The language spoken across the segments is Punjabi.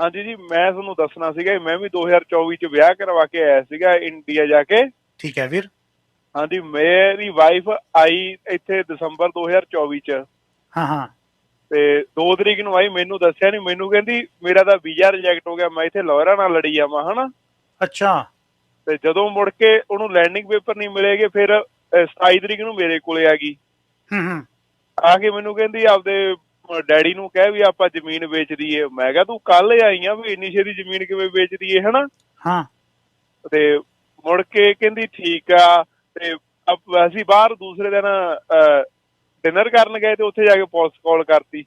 ਹਾਂਜੀ ਜੀ ਮੈਂ ਤੁਹਾਨੂੰ ਦੱਸਣਾ ਸੀਗਾ ਮੈਂ ਵੀ 2024 ਚ ਵਿਆਹ ਕਰਵਾ ਕੇ ਆਇਆ ਸੀਗਾ ਇੰਡੀਆ ਜਾ ਕੇ। ਠੀਕ ਹੈ ਵੀਰ। ਹਾਂਜੀ ਮੇਰੀ ਵਾਈਫ ਆਈ ਇੱਥੇ ਦਸੰਬਰ 2024 ਚ। ਹਾਂ ਹਾਂ। ਤੇ 2 ਤਰੀਕ ਨੂੰ ਆਈ ਮੈਨੂੰ ਦੱਸਿਆ ਨਹੀਂ ਮੈਨੂੰ ਕਹਿੰਦੀ ਮੇਰਾ ਤਾਂ ਵੀਜ਼ਾ ਰਿਜੈਕਟ ਹੋ ਗਿਆ ਮੈਂ ਇੱਥੇ ਲਾਇਰਾਂ ਨਾਲ ਲੜੀ ਜਾਵਾਂ ਹਨਾ? ਅੱਛਾ। ਤੇ ਜਦੋਂ ਮੁੜ ਕੇ ਉਹਨੂੰ ਲੈਂਡਿੰਗ ਪੇਪਰ ਨਹੀਂ ਮਿਲੇਗੇ ਫਿਰ ਅਹ, 27 ਤਰੀਕ ਨੂੰ ਮੇਰੇ ਕੋਲੇ ਆ ਗਈ। ਹੂੰ ਹੂੰ। ਆ ਕੇ ਮੈਨੂੰ ਕਹਿੰਦੀ ਆਪਦੇ ਡੈਡੀ ਨੂੰ ਕਹਿ ਵੀ ਆਪਾਂ ਜ਼ਮੀਨ ਵੇਚ ਦਈਏ। ਮੈਂ ਕਿਹਾ ਤੂੰ ਕੱਲ ਆਈ ਆ ਵੀ ਇੰਨੀ ਛੇਤੀ ਜ਼ਮੀਨ ਕਿਵੇਂ ਵੇਚ ਦਈਏ ਹਨਾ? ਹਾਂ। ਤੇ ਮੁੜ ਕੇ ਕਹਿੰਦੀ ਠੀਕ ਆ। ਤੇ ਅਸੀਂ ਬਾਹਰ ਦੂਸਰੇ ਦਿਨ ਡਿਨਰ ਕਰਨ ਗਏ ਤੇ ਉੱਥੇ ਜਾ ਕੇ ਪੁਲਿਸ ਕਾਲ ਕਰਤੀ।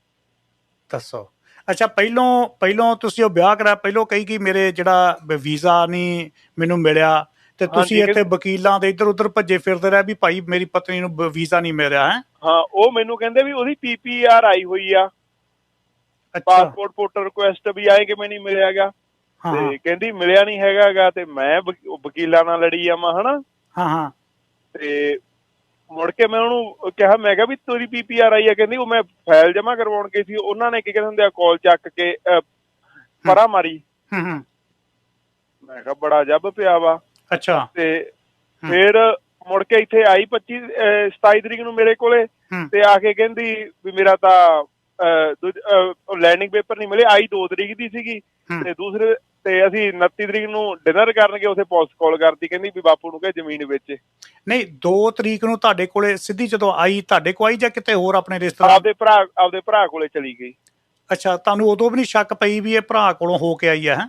ਦੱਸੋ। ਅੱਛਾ ਪਹਿਲੋਂ ਪਹਿਲੋਂ ਤੁਸੀਂ ਉਹ ਵਿਆਹ ਕਰਾਇਆ ਪਹਿਲੋਂ ਕਹੀ ਕਿ ਮੇਰੇ ਜਿਹੜਾ ਵੀਜ਼ਾ ਨਹੀਂ ਮੈਨੂੰ ਮਿਲਿਆ ਤੇ ਤੁਸੀਂ ਇੱਥੇ ਵਕੀਲਾਂ ਦੇ ਇੱਧਰ ਉੱਧਰ ਭੱਜੇ ਫਿਰਦੇ ਰਹੇ ਵੀ ਭਾਈ ਮੇਰੀ ਪਤਨੀ ਨੂੰ ਵੀਜ਼ਾ ਨਹੀਂ ਮਿਲ ਰਿਹਾ ਹੈ? ਹਾਂ ਉਹ ਮੈਨੂੰ ਕਹਿੰਦੇ ਵੀ ਉਹਦੀ ਪੀਪੀਆਰ ਆਈ ਹੋਈ ਆ। ਪਾਸਪੋਰਟ ਫੋਟੋ ਰਿਕੁਐਸਟ ਵੀ ਆਏ ਕਿ ਮੈਨੂੰ ਹਾਂ ਹਾਂ ਤੇ ਕਹਿੰਦੀ ਮਿਲਿਆ ਨਹੀਂ ਹੈਗਾਗਾ ਤੇ ਮੈਂ ਵਕ- ਵਕੀਲਾਂ ਨਾਲ ਲੜੀ ਜਾਵਾਂ ਹਨਾ? ਹਾਂ ਹਾਂ। ਤੇ ਮੁੜ ਕੇ ਮੈਂ ਉਹਨੂੰ ਕਿਹਾ ਮੈਂ ਕਿਹਾ ਵੀ ਤੇਰੀ ਪੀਪੀਆਰ ਆਈ ਆ। ਕਹਿੰਦੀ ਉਹ ਮੈਂ ਫਾਈਲ ਜਮ੍ਹਾਂ ਕਰਵਾਉਣ ਗਈ ਸੀ। ਉਹਨਾਂ ਨੇ ਕੀ ਕਹਿੰਦੇ ਹੁੰਦੇ ਆ ਕਾਲ ਚੱਕ ਕੇ ਪਰਾਂ ਮਾਰੀ। ਹੂੰ ਹੂੰ। ਮੈਂ ਕਿਹਾ ਬੜਾ ਜੱਬ ਪਿਆ ਵਾ। ਅੱਛਾ। ਤੇ ਫਿਰ ਮੁੜ ਕੇ ਇੱਥੇ ਆਈ 25 ਅਹ, 27 ਤਰੀਕ ਨੂੰ ਮੇਰੇ ਕੋਲੇ। ਤੇ ਆ ਕੇ ਕਹਿੰਦੀ ਵੀ ਮੇਰਾ ਤਾਂ ਲੈਂਡਿੰਗ ਪੇਪਰ ਨਹੀਂ ਮਿਲੇ ਆਈ 2 ਤਰੀਕ ਦੀ ਸੀਗੀ। ਤੇ ਦੂਸਰੇ ਤੇ ਅਸੀਂ 29 ਤਰੀਕ ਨੂੰ ਡਿਨਰ ਕਰਨ ਗਏ ਉੱਥੇ ਪੁਲਿਸ ਕਾਲ ਕਰਤੀ ਕਹਿੰਦੀ ਵੀ ਬਾਪੂ ਨੂੰ ਕਹੇ ਜ਼ਮੀਨ ਵੇਚੇ ਨਹੀਂ 2 ਤਰੀਕ ਨੂੰ ਤੁਹਾਡੇ ਕੋਲੇ ਸਿੱਧੀ ਜਦੋਂ ਆਈ ਤੁਹਾਡੇ ਕੋਲ ਆਈ ਜਾਂ ਕਿਤੇ ਹੋਰ ਆਪਣੇ ਰਿਸ਼ਤੇਦਾਰ ਆਪਦੇ ਭਰਾ ਆਪਦੇ ਭਰਾ ਕੋਲੇ ਚਲੀ ਗਈ ਅੱਛਾ ਤੁਹਾਨੂੰ ਉਦੋਂ ਵੀ ਨਹੀਂ ਸ਼ੱਕ ਪਈ ਵੀ ਇਹ ਭਰਾ ਕੋਲੋਂ ਹੋ ਕੇ ਆਈ ਹੈ ਹੈਂ?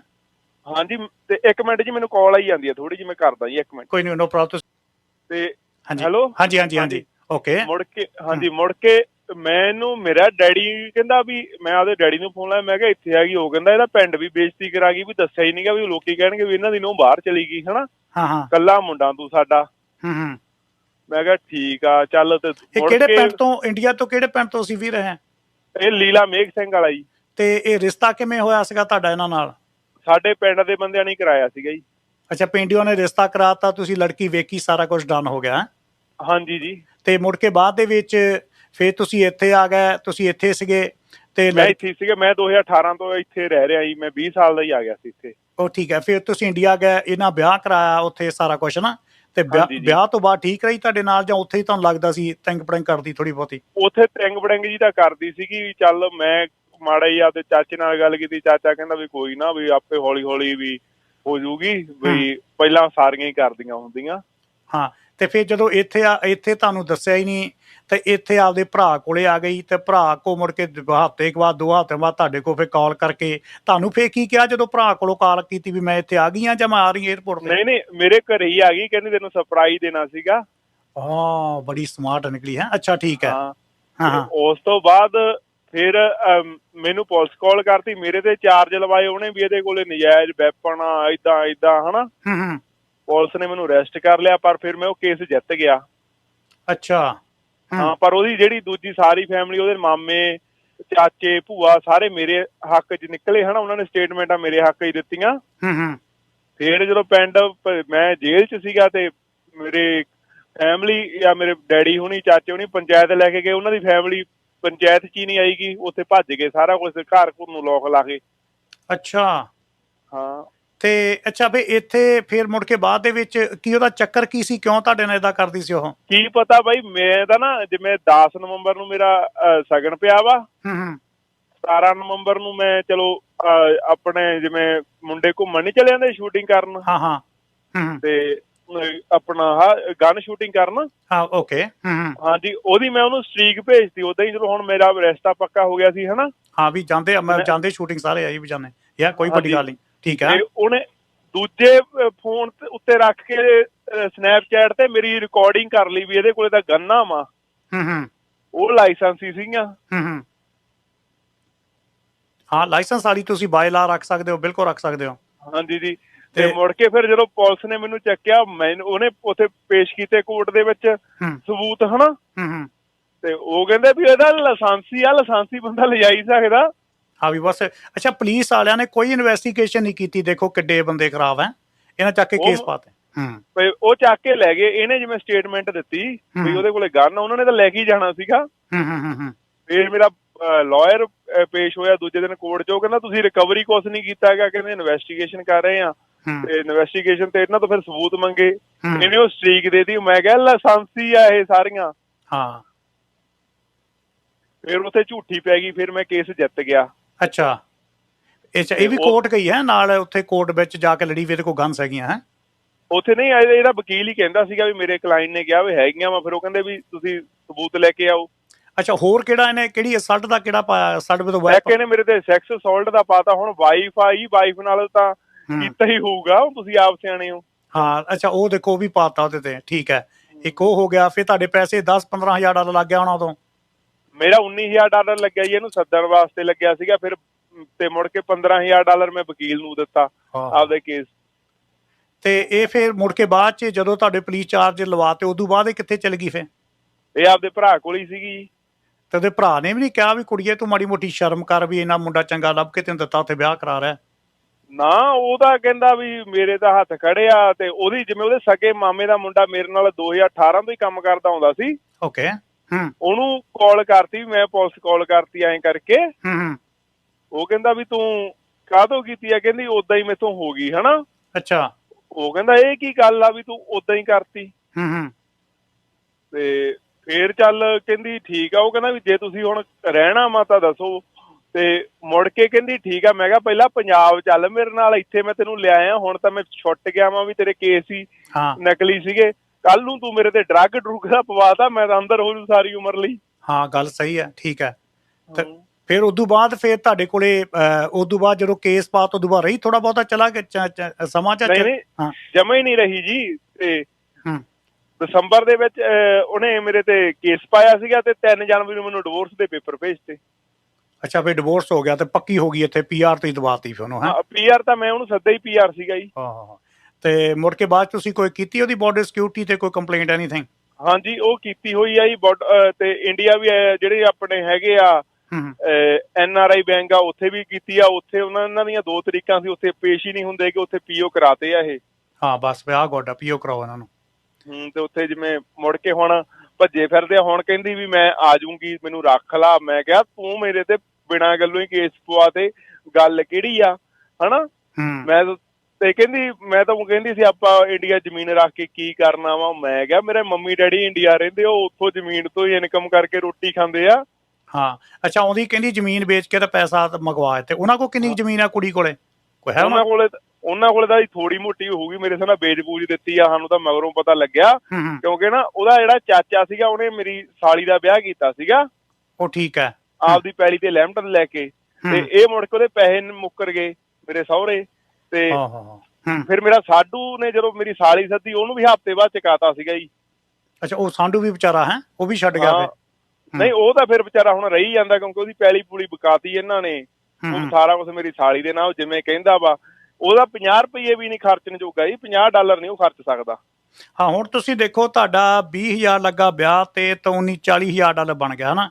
ਹਾਂਜੀ ਤੇ ਇੱਕ ਮਿੰਟ ਜੀ ਮੈਨੂੰ ਕਾਲ ਆਈ ਜਾਂਦੀ ਹੈ ਥੋੜੀ ਜਿਹੀ ਮੈਂ ਕਰਦਾ ਜੀ ਇੱਕ ਮਿੰਟ ਕੋਈ ਨਹੀਂ ਨੋ ਪ੍ਰੋਬਲਮ ਤੇ ਹਾਂਜੀ। Hello? ਹਾਂਜੀ ਹਾਂਜੀ ਹਾਂਜੀ। ਓਕੇ ਮੁੜ ਕੇ ਹਾਂਜੀ ਮੁੜ ਕੇ ਮੈਨੂੰ ਮੇਰਾ ਡੈਡੀ ਕਹਿੰਦਾ ਵੀ ਮੈਂ ਆਪਦੇ ਡੈਡੀ ਨੂੰ ਫੋਨ ਲਾਇਆ ਮੈਂ ਕਿਹਾ ਇੱਥੇ ਆ ਗਈ ਉਹ ਕਹਿੰਦਾ ਇਹਦਾ ਪਿੰਡ ਵੀ ਬੇਇੱਜ਼ਤੀ ਕਰਾ ਗਈ ਵੀ ਦੱਸਿਆ ਹੀ ਨਹੀਂਗਾ ਵੀ ਲੋਕੀ ਕਹਿਣਗੇ ਵੀ ਇਹਨਾਂ ਦੀ ਨੂੰ ਬਾਹਰ ਚਲੀ ਗਈ ਹਨਾ? ਹਾਂ ਹਾਂ। ਕੱਲਾ ਮੁੰਡਾ ਤੂੰ ਸਾਡਾ। ਹੂੰ ਹੂੰ। ਮੈਂ ਕਿਹਾ ਠੀਕ ਆ ਚੱਲ ਤੇ ਇਹ ਕਿਹੜੇ ਪਿੰਡ ਤੋਂ ਇੰਡੀਆ ਤੋਂ ਕਿਹੜੇ ਪਿੰਡ ਤੋਂ ਸੀ ਵੀਰ ਹੈ? ਇਹ ਲੀਲਾ ਮੇਘ ਸਿੰਘ ਵਾਲਾ ਜੀ। ਤੇ ਇਹ ਰਿਸ਼ਤਾ ਕਿਵੇਂ ਹੋਇਆ ਸੀਗਾ ਤੁਹਾਡਾ ਇਹਨਾਂ ਨਾਲ? ਸਾਡੇ ਪਿੰਡ ਦੇ ਬੰਦਿਆਂ ਨੇ ਕਰਾਇਆ ਸੀਗਾ ਜੀ। ਅੱਛਾ ਪਿੰਡੀਆਂ ਨੇ ਰਿਸ਼ਤਾ ਕਰਾਤਾ ਤੁਸੀਂ ਲੜਕੀ ਵੇਖੀ ਸਾਰਾ ਕੁਝ ਡਨ ਹੋ ਗਿਆ ਹੈਂ? ਹਾਂਜੀ ਜੀ ਤੇ ਮੁੜ ਕੇ ਬਾਅਦ ਦੇ ਵਿੱਚ ਫੇਰ ਤੁਸੀਂ ਇੱਥੇ ਆ ਗਏ ਤੁਸੀਂ ਇੱਥੇ ਸੀਗੇ ਤੇ ਮੈਂ ਲੜ- ਇੱਥੇ ਹੀ ਸੀਗਾ ਮੈਂ 2018 ਤੋਂ ਇੱਥੇ ਰਹਿ ਰਿਹਾ ਜੀ ਮੈਂ 20 ਸਾਲ ਦਾ ਹੀ ਆ ਗਿਆ ਸੀ ਇੱਥੇ ਉਹ ਠੀਕ ਹੈ ਫਿਰ ਤੁਸੀਂ ਇੰਡੀਆ ਗਏ ਇਹਨਾਂ ਵਿਆਹ ਕਰਾਇਆ ਉੱਥੇ ਸਾਰਾ ਕੁਝ ਨਾ ਤੇ ਵਿਆਹ- ਹਾਂਜੀ ਜੀ। ਵਿਆਹ ਤੋਂ ਬਾਅਦ ਠੀਕ ਰਹੀ ਤੁਹਾਡੇ ਨਾਲ ਜਾਂ ਉੱਥੇ ਹੀ ਤੁਹਾਨੂੰ ਲੱਗਦਾ ਸੀ ਤੰਗ ਪੜੰਗ ਕਰਦੀ ਥੋੜੀ ਬਹੁਤੀ ਉੱਥੇ ਟੈਂਗ ਬੜੰਗ ਜੀ ਤਾਂ ਕਰਦੀ ਸੀਗੀ ਵੀ ਚੱਲ ਮੈਂ ਮਾੜਾ ਹੀ ਆਪਦੇ ਚਾਚੇ ਨਾਲ ਗੱਲ ਕੀਤੀ ਚਾਚਾ ਕਹਿੰਦਾ ਵੀ ਕੋਈ ਨਾ ਵੀ ਆਪੇ ਹੌਲੀ ਹੌਲੀ ਵੀ ਹੋ ਜੂਗੀ ਵੀ ਪਹਿਲਾਂ ਸਾਰੀਆਂ ਹੀ ਕਰਦੀਆਂ ਹੁੰਦੀਆਂ। ਹਾਂ ਤੇ ਫਿਰ ਜਦੋਂ ਇੱਥੇ ਆ ਇੱਥੇ ਤੁਹਾਨੂੰ ਦੱਸਿਆ ਹੀ ਨਹੀਂ ਤੇ ਇੱਥੇ ਆਪਦੇ ਭਰਾ ਕੋਲੇ ਆ ਗਈ ਤੇ ਭਰਾ ਕੋ ਮੁੜ ਕੇ ਹਫ਼ਤੇ ਕੁ ਬਾਅਦ ਦੋ ਹਫ਼ਤੇ ਬਾਅਦ ਤੁਹਾਡੇ ਕੋਲ ਫਿਰ ਕਾਲ ਕਰਕੇ ਤੁਹਾਨੂੰ ਫੇਰ ਕੀ ਕਿਹਾ ਜਦੋਂ ਭਰਾ ਕੋਲੋਂ ਕਾਲ ਕੀਤੀ ਵੀ ਮੈਂ ਇੱਥੇ ਆ ਗਈ ਆ ਜਾਂ ਮੈਂ ਆ ਰਹੀ 에어ਪੋਰਟ ਤੇ? ਨਹੀਂ ਨਹੀਂ ਮੇਰੇ ਘਰੇ ਹੀ ਆ ਗਈ ਕਹਿੰਦੀ ਤੈਨੂੰ ਸਰਪ੍ਰਾਈਜ਼ ਦੇਣਾ ਸੀਗਾ। ਹਾਂ ਬੜੀ ਸਮਾਰਟ ਨਿਕਲੀ ਹੈ ਅੱਛਾ ਠੀਕ ਹਾਂ। ਹਾਂ। ਉਸ ਤੋਂ ਬਾਅਦ ਫਿਰ ਮੈਨੂੰ ਪੁਲਿਸ ਕਾਲ ਕਰਤੀ ਮੇਰੇ ਤੇ ਚਾਰਜ ਲਵਾਏ ਉਹਨੇ ਵੀ ਇਹਦੇ ਕੋਲੇ ਨਜਾਇਜ਼ ਵੈਪਨ ਆ ਇਦਾਂ ਇਦਾਂ ਹਨਾ? ਹੂੰ ਹੂੰ। ਪੁਲਿਸ ਨੇ ਮੈਨੂੰ ਅਰੈਸਟ ਕਰ ਲਿਆ ਪਰ ਫਿਰ ਮੈਂ ਉਹ ਕੇਸ ਜਿੱਤ ਗਿਆ। ਅੱਛਾ। ਹੂੰ, ਪਰ ਉਹਦੀ ਜਿਹੜੀ ਦੂਜੀ ਸਾਰੀ ਫੈਮਿਲੀ ਉਹਦੇ ਮਾਮੇ ਚਾਚੇ ਭੂਆ ਸਾਰੇ ਮੇਰੇ ਹੱਕ 'ਚ ਨਿਕਲੇ ਹਨਾ? ਉਹਨਾਂ ਨੇ ਸਟੇਟਮੈਂਟਾਂ ਮੇਰੇ ਹੱਕ 'ਚ ਦਿੱਤੀਆਂ। ਹੂੰ ਹੂੰ। ਫਿਰ ਜਦੋਂ ਪਿੰਡ ਮੈਂ ਜੇਲ੍ਹ 'ਚ ਸੀਗਾ ਤੇ ਮੇਰੇ ਫੈਮਿਲੀ ਜਾਂ ਮੇਰੇ ਡੈਡੀ ਹੁਣੀ ਚਾਚੇ ਹੁਣੀ ਪੰਚਾਇਤ ਲੈ ਕੇ ਗਏ ਉਹਨਾਂ ਦੀ ਫੈਮਿਲੀ ਪੰਚਾਇਤ 'ਚ ਹੀ ਨਹੀਂ ਆਈਗੀ ਉੱਥੇ ਭੱਜ ਗਏ ਸਾਰਾ ਕੁਝ ਘਰ ਘੁਰ ਨੂੰ ਲੋਕ ਲਾ ਕੇ। ਅੱਛਾ। ਹਾਂ। ਤੇ ਅੱਛਾ ਵੀ ਇੱਥੇ ਫਿਰ ਮੁੜ ਕੇ ਬਾਅਦ ਦੇ ਵਿੱਚ ਕੀ ਉਹਦਾ ਚੱਕਰ ਕੀ ਸੀ? ਕਿਉਂ ਤੁਹਾਡੇ ਨਾਲ ਇਦਾਂ ਕਰਦੀ ਸੀ ਉਹ? ਕੀ ਪਤਾ ਬਾਈ ਮੈਂ ਤਾਂ ਨਾ ਜਿਵੇਂ 10 ਨਵੰਬਰ ਨੂੰ ਮੇਰਾ ਸ਼ਗਨ ਪਿਆ ਵਾ। ਹੂੰ ਹੂੰ। 17 ਨਵੰਬਰ ਨੂੰ ਮੈਂ ਚਲੋ ਆਪਣੇ ਜਿਵੇਂ ਮੁੰਡੇ ਘੁੰਮਣ ਨਹੀਂ ਚਲੇ ਜਾਂਦੇ ਸ਼ੂਟਿੰਗ ਕਰਨ। ਹਾਂ ਹਾਂ। ਤੇ ਆਪਣਾ ਗਨ ਸ਼ੂਟਿੰਗ ਕਰਨ। ਹਾਂ ਓਕੇ ਹੂੰ ਹੂੰ। ਹਾਂਜੀ ਉਹਦੀ ਮੈਂ ਉਹਨੂੰ ਸਟ੍ਰੀਕ ਭੇਜਤੀ। ਉਦਾਂ ਹੀ ਜਦੋਂ ਹੁਣ ਮੇਰਾ ਰੈਸਟਾ ਪੱਕਾ ਹੋ ਗਿਆ ਸੀ ਹਨਾ? ਹਾਂ ਵੀ ਜਾਂਦੇ ਆ, ਮੈਂ ਜਾਂਦੇ ਸ਼ੂਟਿੰਗ ਸਾਰੇ ਆਈ ਵੀ ਜਾਂਦੇ। ਯਾ ਕੋਈ ਵੱਡੀ। ਗੱਲ ਨਹੀਂ। ਠੀਕ ਹੈ ਤੇ ਉਹਨੇ ਦੂਜੇ ਫੋਨ ਉੱਤੇ ਰੱਖ ਕੇ ਸਨੈਪਚੈਟ ਤੇ ਮੇਰੀ ਰਿਕਾਰਡਿੰਗ ਕਰ ਲਈ ਵੀ ਇਹਦੇ ਕੋਲੇ ਤਾਂ ਗੰਨਾ ਵਾ। ਹੂੰ ਹੂੰ। ਉਹ ਲਾਇਸੈਂਸੀ ਸੀਗੀਆਂ। ਹੂੰ ਹੂੰ। ਹਾਂ ਲਾਇਸੈਂਸ ਵਾਲੀ ਤੁਸੀਂ ਬਾਈ ਲਾ ਰੱਖ ਸਕਦੇ ਹੋ ਬਿਲਕੁਲ ਰੱਖ ਸਕਦੇ ਹੋ। ਹਾਂਜੀ ਜੀ। ਤੇ ਮੁੜ ਕੇ ਫਿਰ ਜਦੋਂ ਪੁਲਿਸ ਨੇ ਮੈਨੂੰ ਚੱਕਿਆ ਮੈਨੂੰ ਉਹਨੇ ਉੱਥੇ ਪੇਸ਼ ਕੀਤੇ ਕੋਰਟ ਦੇ ਵਿੱਚ ਸਬੂਤ ਹਨਾ? ਤੇ ਉਹ ਕਹਿੰਦੇ ਵੀ ਇਹਦਾ ਲਾਇਸੈਂਸੀ ਆ ਲਾਇਸੈਂਸੀ ਬੰਦਾ ਲਿਜਾ ਹੀ ਸਕਦਾ। ਹਾਂ ਵੀ ਬਸ ਅੱਛਾ ਪੁਲਿਸ ਵਾਲਿਆਂ ਨੇ ਕੋਈ ਇਨਵੈਸਟੀਗੇਸ਼ਨ ਨਹੀਂ ਕੀਤੀ ਦੇਖੋ ਕਿੱਡੇ ਬੰਦੇ ਖਰਾਬ ਹੈ ਇਹਨਾਂ ਚੱਕ ਕੇ ਕੇਸ ਪਾਤੇ। ਹੂੰ। ਉਹ ਚੱਕ ਕੇ ਲੈ ਗਏ ਇਹਨੇ ਜਿਵੇਂ ਸਟੇਟਮੈਂਟ ਦਿੱਤੀ ਵੀ। ਉਹਦੇ ਕੋਲੇ ਗਨ ਉਹਨਾਂ ਨੇ ਤਾਂ ਲੈ ਕੇ ਜਾਣਾ ਸੀਗਾ। ਹੂੰ ਹੂੰ ਹੂੰ ਫਿਰ ਮੇਰਾ ਲਾਇਰ ਪੇਸ਼ ਹੋਇਆ ਦੂਜੇ ਦਿਨ ਕੋਰਟ 'ਚ ਉਹ ਕਹਿੰਦਾ ਤੁਸੀਂ ਰਿਕਵਰੀ ਕੁਛ ਨਹੀਂ ਕੀਤਾ ਹੈਗਾ ਕਹਿੰਦੇ ਇਨਵੈਸਟੀਗੇਸ਼ਨ ਕਰ ਰਹੇ ਆ। ਤੇ ਇਨਵੈਸਟੀਗੇਸ਼ਨ ਤੇ ਇਹਨਾਂ ਤੋਂ ਫਿਰ ਸਬੂਤ ਮੰਗੇ। ਇਹਨੇ ਉਹ ਸਟ੍ਰੀਕ ਦੇਤੀ ਮੈਂ ਕਿਹਾ ਲਾਇਸੈਂਸੀ ਆ ਇਹ ਸਾਰੀਆਂ। ਹਾਂ। ਫਿਰ ਉੱਥੇ ਝੂਠੀ ਪੈ ਗਈ ਫਿਰ ਮੈਂ ਕੇਸ ਜਿੱਤ ਗਿਆ। ਅੱਛਾ। ਅੱਛਾ ਇਹ ਵੀ ਕੋਰਟ ਗਈ ਹੈ? ਨਾਲ ਉੱਥੇ ਕੋਰਟ ਵਿੱਚ ਜਾ ਕੇ ਲੜੀ ਵੀ ਇਹਦੇ ਕੋਲ ਗਨਸ ਹੈਗੀਆਂ ਹੈ? ਉੱਥੇ ਨਹੀਂ ਆਏ ਇਹਦਾ ਵਕੀਲ ਹੀ ਕਹਿੰਦਾ ਸੀਗਾ ਵੀ ਮੇਰੇ ਕਲਾਇੰਟ ਨੇ ਕਿਹਾ ਵੀ ਹੈਗੀਆਂ ਵਾ ਫਿਰ ਉਹ ਕਹਿੰਦੇ ਵੀ ਤੁਸੀਂ ਸਬੂਤ ਲੈ ਕੇ ਆਓ। ਅੱਛਾ ਹੋਰ ਕਿਹੜਾ ਇਹਨੇ ਕਿਹੜੀ ਅਸਲਟ ਦਾ ਕਿਹੜਾ ਪਾਇਆ ਅਸਲਟ ਇੱਕ ਵੈਪਨ ਇਹਨੇ ਮੇਰੇ ਤੇ ਸੈਕਸ ਅਸੌਲਟ ਦਾ ਪਾਤਾ ਹੁਣ ਵਾਈਫ ਆਈ ਵਾਈਫ ਨਾਲ ਤਾਂ ਕੀਤਾ ਹੀ ਹੋਊਗਾ ਹੁਣ ਤੁਸੀਂ ਆਪ ਸਿਆਣੇ ਹੋ। ਹਾਂ ਅੱਛਾ ਉਹ ਦੇਖੋ ਉਹ ਵੀ ਪਾਤਾ ਉਹਦੇ ਤੇ ਠੀਕ ਹੈ। ਇੱਕ ਉਹ ਹੋ ਗਿਆ ਫਿਰ ਤੁਹਾਡੇ ਪੈਸੇ 10 15000 ਡਾਲਰ ਲੱਗ ਗਿਆ ਹੋਣਾ ਉਦੋਂ। ਮੇਰਾ 19000 ਡਾਲਰ ਲੱਗਿਆ ਜੀ ਇਹਨੂੰ ਸੱਦਣ ਵਾਸਤੇ ਲੱਗਿਆ ਸੀਗਾ ਫਿਰ ਤੇ ਮੁੜ ਕੇ 15000 ਡਾਲਰ ਮੈਂ ਵਕੀਲ ਨੂੰ ਦਿੱਤਾ ਆਪਦੇ ਕੇਸ। ਤੇ ਇਹ ਫਿਰ ਮੁੜ ਕੇ ਬਾਅਦ ਚ ਜਦੋਂ ਤੁਹਾਡੇ ਪੁਲਿਸ ਚਾਰਜ ਲਵਾਤੇ ਉਦੋਂ ਬਾਅਦ ਇਹ ਕਿੱਥੇ ਚਲ ਗਈ ਫਿਰ? ਇਹ ਆਪਦੇ ਭਰਾ ਕੋਲ ਹੀ ਸੀਗੀ ਜੀ। ਤੇ ਉਹਦੇ ਭਰਾ ਨੇ ਵੀ ਨਹੀਂ ਕਿਹਾ ਵੀ ਕੁੜੀਏ ਤੂੰ ਮਾੜੀ ਮੋਟੀ ਸ਼ਰਮ ਕਰ ਵੀ ਇਹਨਾਂ ਮੁੰਡਾ ਚੰਗਾ ਲੱਭ ਕੇ ਤੈਨੂੰ ਦਿੱਤਾ ਉੱਥੇ ਵਿਆਹ ਕਰਾ ਰਿਹਾ। ਨਾ ਉਹਦਾ ਕਹਿੰਦਾ ਵੀ ਮੇਰੇ ਤਾਂ ਹੱਥ ਖੜੇ ਆ ਤੇ ਉਹਦੀ ਜਿਵੇਂ ਉਹਦੇ ਸਕੇ ਮਾਮੇ ਦਾ ਮੁੰਡਾ ਮੇਰੇ ਨਾਲ 2018 ਤੋਂ ਹੀ ਕੰਮ ਕਰਦਾ ਹੁੰਦਾ ਸੀ। ਓਕੇ ਹੂੰ। ਉਹਨੂੰ ਕਾਲ ਕਰਤੀ ਮੈਂ ਪੁਲਿਸ ਕਾਲ ਕਰਤੀ ਐਂ ਕਰਕੇ। ਹੂੰ ਹੂੰ। ਉਹ ਕਹਿੰਦਾ ਵੀ ਤੂੰ ਕਾਹਤੋਂ ਕੀਤੀ ਆ? ਕਹਿੰਦੀ ਉਦਾਂ ਹੀ ਮੇਥੋਂ ਹੋ ਗਈ ਹਨਾ? ਅੱਛਾ। ਉਹ ਕਹਿੰਦਾ ਇਹ ਕੀ ਗੱਲ ਆ ਵੀ ਤੂੰ ਉਦਾਂ ਹੀ ਕਰਤੀ? ਹੂੰ ਹੂੰ। ਤੇ ਫੇਰ ਚੱਲ ਕਹਿੰਦੀ ਠੀਕ ਆ ਉਹ ਕਹਿੰਦਾ ਵੀ ਜੇ ਤੁਸੀਂ ਹੁਣ ਰਹਿਣਾ ਮਾ ਤਾਂ ਦੱਸੋ। ਤੇ ਮੁੜ ਕੇ ਕਹਿੰਦੀ ਠੀਕ ਆ। ਮੈਂ ਕਿਹਾ ਪਹਿਲਾਂ ਪੰਜਾਬ ਚੱਲ ਮੇਰੇ ਨਾਲ ਇੱਥੇ ਮੈਂ ਤੈਨੂੰ ਲਿਆਇਆ ਹੁਣ ਤਾਂ ਮੈਂ ਛੁੱਟ ਗਿਆ ਵਾਂ ਵੀ ਤੇਰੇ ਕੇਸ ਹੀ ਹਾਂ। ਨਕਲੀ ਸੀਗੇ। ਕੱਲ ਨੂੰ ਤੂੰ ਮੇਰੇ ਤੇ ਡਰੱਗ ਡਰੁੱਗ ਦਾ ਪਵਾਤਾ ਮੈਂ ਤਾਂ ਅੰਦਰ ਹੋ ਜੂ ਸਾਰੀ ਉਮਰ ਲਈ। ਹਾਂ ਗੱਲ ਸਹੀ ਹੈ ਠੀਕ ਹੈ। ਤੇ ਫਿਰ ਉਦੋਂ ਬਾਅਦ ਫਿਰ ਤੁਹਾਡੇ ਕੋਲੇ ਉਦੋਂ ਬਾਅਦ ਜਦੋਂ ਕੇਸ ਪਾਤ ਉਦੋਂ ਬਾਅਦ ਰਹੀ ਥੋੜਾ ਬਹੁਤਾ ਚਲਾ ਕੇ ਸਮਾਂ ਚ? ਹਾਂ। ਜਮਾ ਹੀ ਨਹੀਂ ਰਹੀ ਜੀ ਤੇ ਦਸੰਬਰ ਦੇ ਵਿੱਚ ਉਹਨੇ ਮੇਰੇ ਤੇ ਕੇਸ ਪਾਇਆ ਸੀਗਾ ਤੇ 3 ਜਨਵਰੀ ਨੂੰ ਮੈਨੂੰ ਡਿਵੋਰਸ ਦੇ ਪੇਪਰ ਭੇਜਤੇ। ਅੱਛਾ ਫਿਰ ਡਿਵੋਰਸ ਹੋ ਗਿਆ ਤੇ ਪੱਕੀ ਹੋ ਗਈ ਇੱਥੇ ਪੀਆਰ ਤੋਂ ਦਵਾਤੀ ਫਿਰ ਉਹਨੂੰ ਹੈ? ਪੀਆਰ ਤਾਂ ਮੈਂ ਉਹਨੂੰ ਸੱਦਾ ਹੀ ਪੀਆਰ ਸੀਗਾ ਜੀ। ਹਾਂ ਹਾਂ, ਤੇ ਮੁੜ ਕੇ ਬਾਅਦ ਤੁਸੀਂ ਕੋਈ ਕੀਤੀ ਉਹਦੀ ਬਾਰਡਰ ਸਿਕਿਉਰਿਟੀ ਤੇ ਕੋਈ ਕੰਪਲੇਂਟ ਐਨੀਥਿੰਗ ਹਾਂਜੀ ਉਹ ਕੀਤੀ ਹੋਈ ਆ ਜੀ ਤੇ ਇੰਡੀਆ ਵੀ ਜਿਹੜੇ ਆਪਣੇ ਹੈਗੇ ਆ ਐਨ ਆਰ ਆਈ ਬੈਂਕ ਆ ਉੱਥੇ ਵੀ ਕੀਤੀ ਆ ਉੱਥੇ ਉਹਨਾਂ ਦੀਆਂ ਦੋ ਤਰੀਕਾਂ ਸੀ ਉੱਥੇ ਪੇਸ਼ ਹੀ ਨਹੀਂ ਹੁੰਦੇ ਕਿ ਉੱਥੇ ਪੀਓ ਕਰਾਤੇ ਆ ਇਹ। ਹਾਂ ਬਸ ਵਿਆਹ ਗੋਡਾ ਪੀਓ ਕਰਾਓ ਇਹਨਾਂ ਨੂੰ। ਹੂੰ ਤੇ ਉੱਥੇ ਜਿਵੇਂ ਮੁੜ ਕੇ ਹੁਣ ਭੱਜੇ ਫਿਰਦੇ ਆ ਹੁਣ ਕਹਿੰਦੀ ਵੀ ਮੈਂ ਆ ਜਾਊਂਗੀ ਮੈਨੂੰ ਰੱਖ ਲਾ ਮੈਂ ਕਿਹਾ ਤੂੰ ਮੇਰੇ ਤੇ ਬਿਨਾਂ ਗੱਲੋਂ ਹੀ ਕੇਸ ਪਵਾ ਤੇ ਗੱਲ ਕਿਹੜੀ ਆ ਹਨਾ? ਮੈਂ ਤਾਂ- ਕਹਿੰਦੀ ਮੈਂ ਤਾਂ ਉਹ ਕਹਿੰਦੀ ਸੀ ਆਪਾਂ ਇੰਡੀਆ ਜ਼ਮੀਨ ਰੱਖ ਕੇ ਕੀ ਕਰਨਾ ਵਾ? ਮੈਂ ਕਿਹਾ ਮੇਰੇ ਮੰਮੀ ਡੈਡੀ ਇੰਡੀਆ ਰਹਿੰਦੇ ਉਹ ਉੱਥੋਂ ਜ਼ਮੀਨ ਤੋਂ ਹੀ ਇਨਕਮ ਕਰਕੇ ਰੋਟੀ ਖਾਂਦੇ ਆ। ਹਾਂ। ਅੱਛਾ ਉਹਦੀ ਕਹਿੰਦੀ ਜ਼ਮੀਨ ਵੇਚ ਕੇ ਤਾਂ ਪੈਸਾ ਮੰਗਵਾ ਤੇ ਉਹਨਾਂ ਕੋਲ ਕਿੰਨੀ ਜ਼ਮੀਨ ਆ ਕੁੜੀ ਕੋਲੇ? ਕੋਈ ਹੈ ਉਹਨਾਂ ਕੋਲੇ ਉਹਨਾਂ ਕੋਲੇ ਤਾਂ ਥੋੜੀ ਮੋਟੀ ਹੋਊਗੀ ਮੇਰੇ ਸਾਹਮਣੇ ਬੇਜ ਬੂਜ ਦਿੱਤੀ ਆ ਸਾਨੂੰ ਤਾਂ ਮਗਰੋਂ ਪਤਾ ਲੱਗਿਆ। ਕਿਉਂਕਿ ਨਾ ਉਹਦਾ ਜਿਹੜਾ ਚਾਚਾ ਸੀਗਾ ਉਹਨੇ ਮੇਰੀ ਸਾਲੀ ਦਾ ਵਿਆਹ ਕੀਤਾ ਸੀਗਾ। ਉਹ ਠੀਕ ਹੈ। ਆਪਦੀ ਪੈਲੀ ਤੇ ਲੈਮਟਨ ਲੈ ਕੇ ਤੇ ਇਹ ਮੁੜ ਕੇ ਉਹਦੇ ਪੈਸੇ ਮੁੱਕਰ ਗਏ ਮੇਰੇ ਸਹੁਰੇ ਤੇ ਹਾਂ ਹਾਂ ਹਾਂ। ਹੂੰ। ਫਿਰ ਮੇਰਾ ਸਾਡੂ ਨੇ ਜਦੋਂ ਮੇਰੀ ਸਾਲੀ ਸੱਦੀ ਉਹਨੂੰ ਵੀ ਹਫ਼ਤੇ ਬਾਅਦ ਚਕਾਤਾ ਸੀਗਾ ਜੀ। ਅੱਛਾ ਉਹ ਸਾਂਢੂ ਵੀ ਵਿਚਾਰਾ ਹੈ? ਉਹ ਵੀ ਛੱਡ ਗਿਆ ਨਹੀਂ ਉਹ ਤਾਂ ਫਿਰ ਵਿਚਾਰਾ ਹੁਣ ਰਹੀ ਜਾਂਦਾ ਕਿਉਂਕਿ ਉਹਦੀ ਪੈਲੀ ਪੂਲੀ ਬਕਾਤੀ ਇਹਨਾਂ ਨੇ। ਉਹ। ਸਾਰਾ ਕੁਝ ਮੇਰੀ ਸਾਲੀ ਦੇ ਨਾਲ ਜਿਵੇਂ ਕਹਿੰਦਾ ਵਾ ਉਹਦਾ 50 ਰੁਪਏ ਵੀ ਨਹੀਂ ਖਰਚਣ ਜੋਗਾ ਜੀ 50 ਡਾਲਰ ਨਹੀਂ ਉਹ ਖਰਚ ਸਕਦਾ। ਹਾਂ ਹੁਣ ਤੁਸੀਂ ਦੇਖੋ ਤੁਹਾਡਾ 20000 ਲੱਗਾ ਵਿਆਹ ਤੇ ਤਾਂ 19 40000 ਡਾਲਰ ਬਣ ਗਿਆ ਹਨਾ।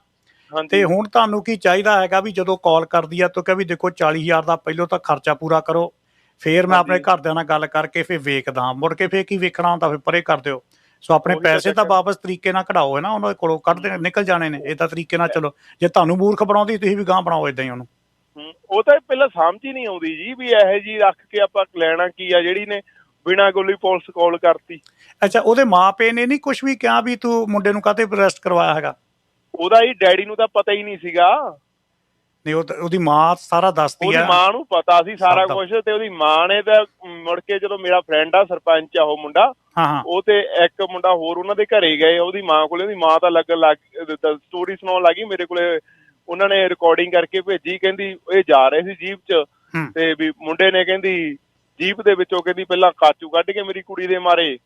ਤੇ ਹੁਣ ਤੁਹਾਨੂੰ ਕੀ ਚਾਹੀਦਾ ਹੈਗਾ ਵੀ ਜਦੋਂ ਕਾਲ ਕਰਦੀ ਆ ਤਾਂ ਕਹੇ ਵੀ ਦੇਖੋ 40000 ਦਾ ਪਹਿਲੋਂ ਤਾਂ ਖਰਚਾ ਪੂਰਾ ਕਰੋ ਫੇਰ ਮੈਂ ਆਪਣੇ। ਘਰਦਿਆਂ ਨਾਲ ਗੱਲ ਕਰਕੇ ਫੇਰ ਵੇਖਦਾ ਮੁੜ ਕੇ ਫੇਰ ਕੀ ਵੇਖਣਾ ਹੁੰਦਾ ਫੇਰ ਪਰੇ ਕਰ ਦਿਓ। ਸੋ ਆਪਣੇ ਤਾਂ ਪੈਸੇ ਤਾਂ। ਵਾਪਸ ਤਰੀਕੇ ਨਾਲ ਕਢਾਓ ਹੈ ਨਾ? ਉਹਨਾਂ ਦੇ ਕੋਲੋਂ ਕੱਢਦੇ ਨਿਕਲ ਜਾਣੇ ਨੇ। ਇਦਾਂ ਤਰੀਕੇ ਨਾਲ ਚਲੋ ਜੇ ਤੁਹਾਨੂੰ ਮੂਰਖ ਬਣਾਉਂਦੀ ਤੁਸੀਂ ਵੀ ਗਾਂ ਬਣਾਓ ਇਦਾਂ ਹੀ ਉਹਨੂੰ। ਉਹ ਤਾਂ ਪਹਿਲਾਂ ਸਮਝ ਹੀ ਨਹੀਂ ਆਉਂਦੀ ਜੀ ਵੀ ਇਹੋ ਜੀ ਰੱਖ ਕੇ ਆਪਾਂ ਲੈਣਾ ਕੀ ਆ ਜਿਹੜੀ ਨੇ ਬਿਨਾਂ ਗੋਲੀ ਪੁਲਿਸ ਕਾਲ ਕਰਤੀ। ਅੱਛਾ ਉਹਦੇ ਮਾਪੇ ਨੇ ਨਹੀਂ ਕੁਝ ਵੀ ਕਿਹਾ ਵੀ ਤੂੰ ਮੁੰਡੇ ਨੂੰ ਕਾਹਤੇ ਅਰੈਸਟ ਕਰਵਾਇਆ ਹੈਗਾ? ਉਹਦਾ ਹੀ ਡੈਡੀ ਨੂੰ ਤਾਂ ਪਤਾ ਹੀ ਨਹੀਂ ਸੀਗਾ। ਨਹੀਂ ਉਹ ਤਾਂ- ਉਹਦੀ ਮਾਂ ਸਾਰਾ ਦੱਸਦੀ ਉਹਦੀ ਆ। ਮਾਂ ਨੂੰ ਪਤਾ ਸੀ ਸਾਰਾ। ਕੁਝ ਤੇ ਉਹਦੀ ਮਾਂ ਨੇ ਤਾਂ ਮੁੜ ਕੇ ਜਦੋਂ ਮੇਰਾ ਫਰੈਂਡ ਆ ਸਰਪੰਚ ਆ ਉਹ ਮੁੰਡਾ ਉਹ ਤੇ ਇੱਕ ਮੁੰਡਾ ਹੋਰ ਉਹਨਾਂ ਦੇ ਘਰੇ ਗਏ ਉਹਦੀ ਮਾਂ ਕੋਲੇ ਉਹਦੀ ਮਾਂ ਤਾਂ ਲੱਗਣ ਲੱਗ ਸਟੋਰੀ ਸੁਣਾਉਣ ਲੱਗੀ ਮੇਰੇ ਕੋਲੇ। ਉਹਨਾਂ ਨੇ ਰਿਕਾਰਡਿੰਗ ਕਰਕੇ ਭੇਜੀ ਕਹਿੰਦੀ ਇਹ ਜਾ ਰਹੇ ਸੀ ਜੀਪ 'ਚ ਤੇ ਵੀ ਮੁੰਡੇ ਨੇ ਕਹਿੰਦੀ ਜੀਪ ਦੇ ਵਿੱਚੋਂ ਕਹਿੰਦੀ ਪਹਿਲਾਂ ਕਾਚੂ ਕੱਢ ਕੇ ਮੇਰੀ ਕੁੜੀ ਦੇ ਮਾਰੇ।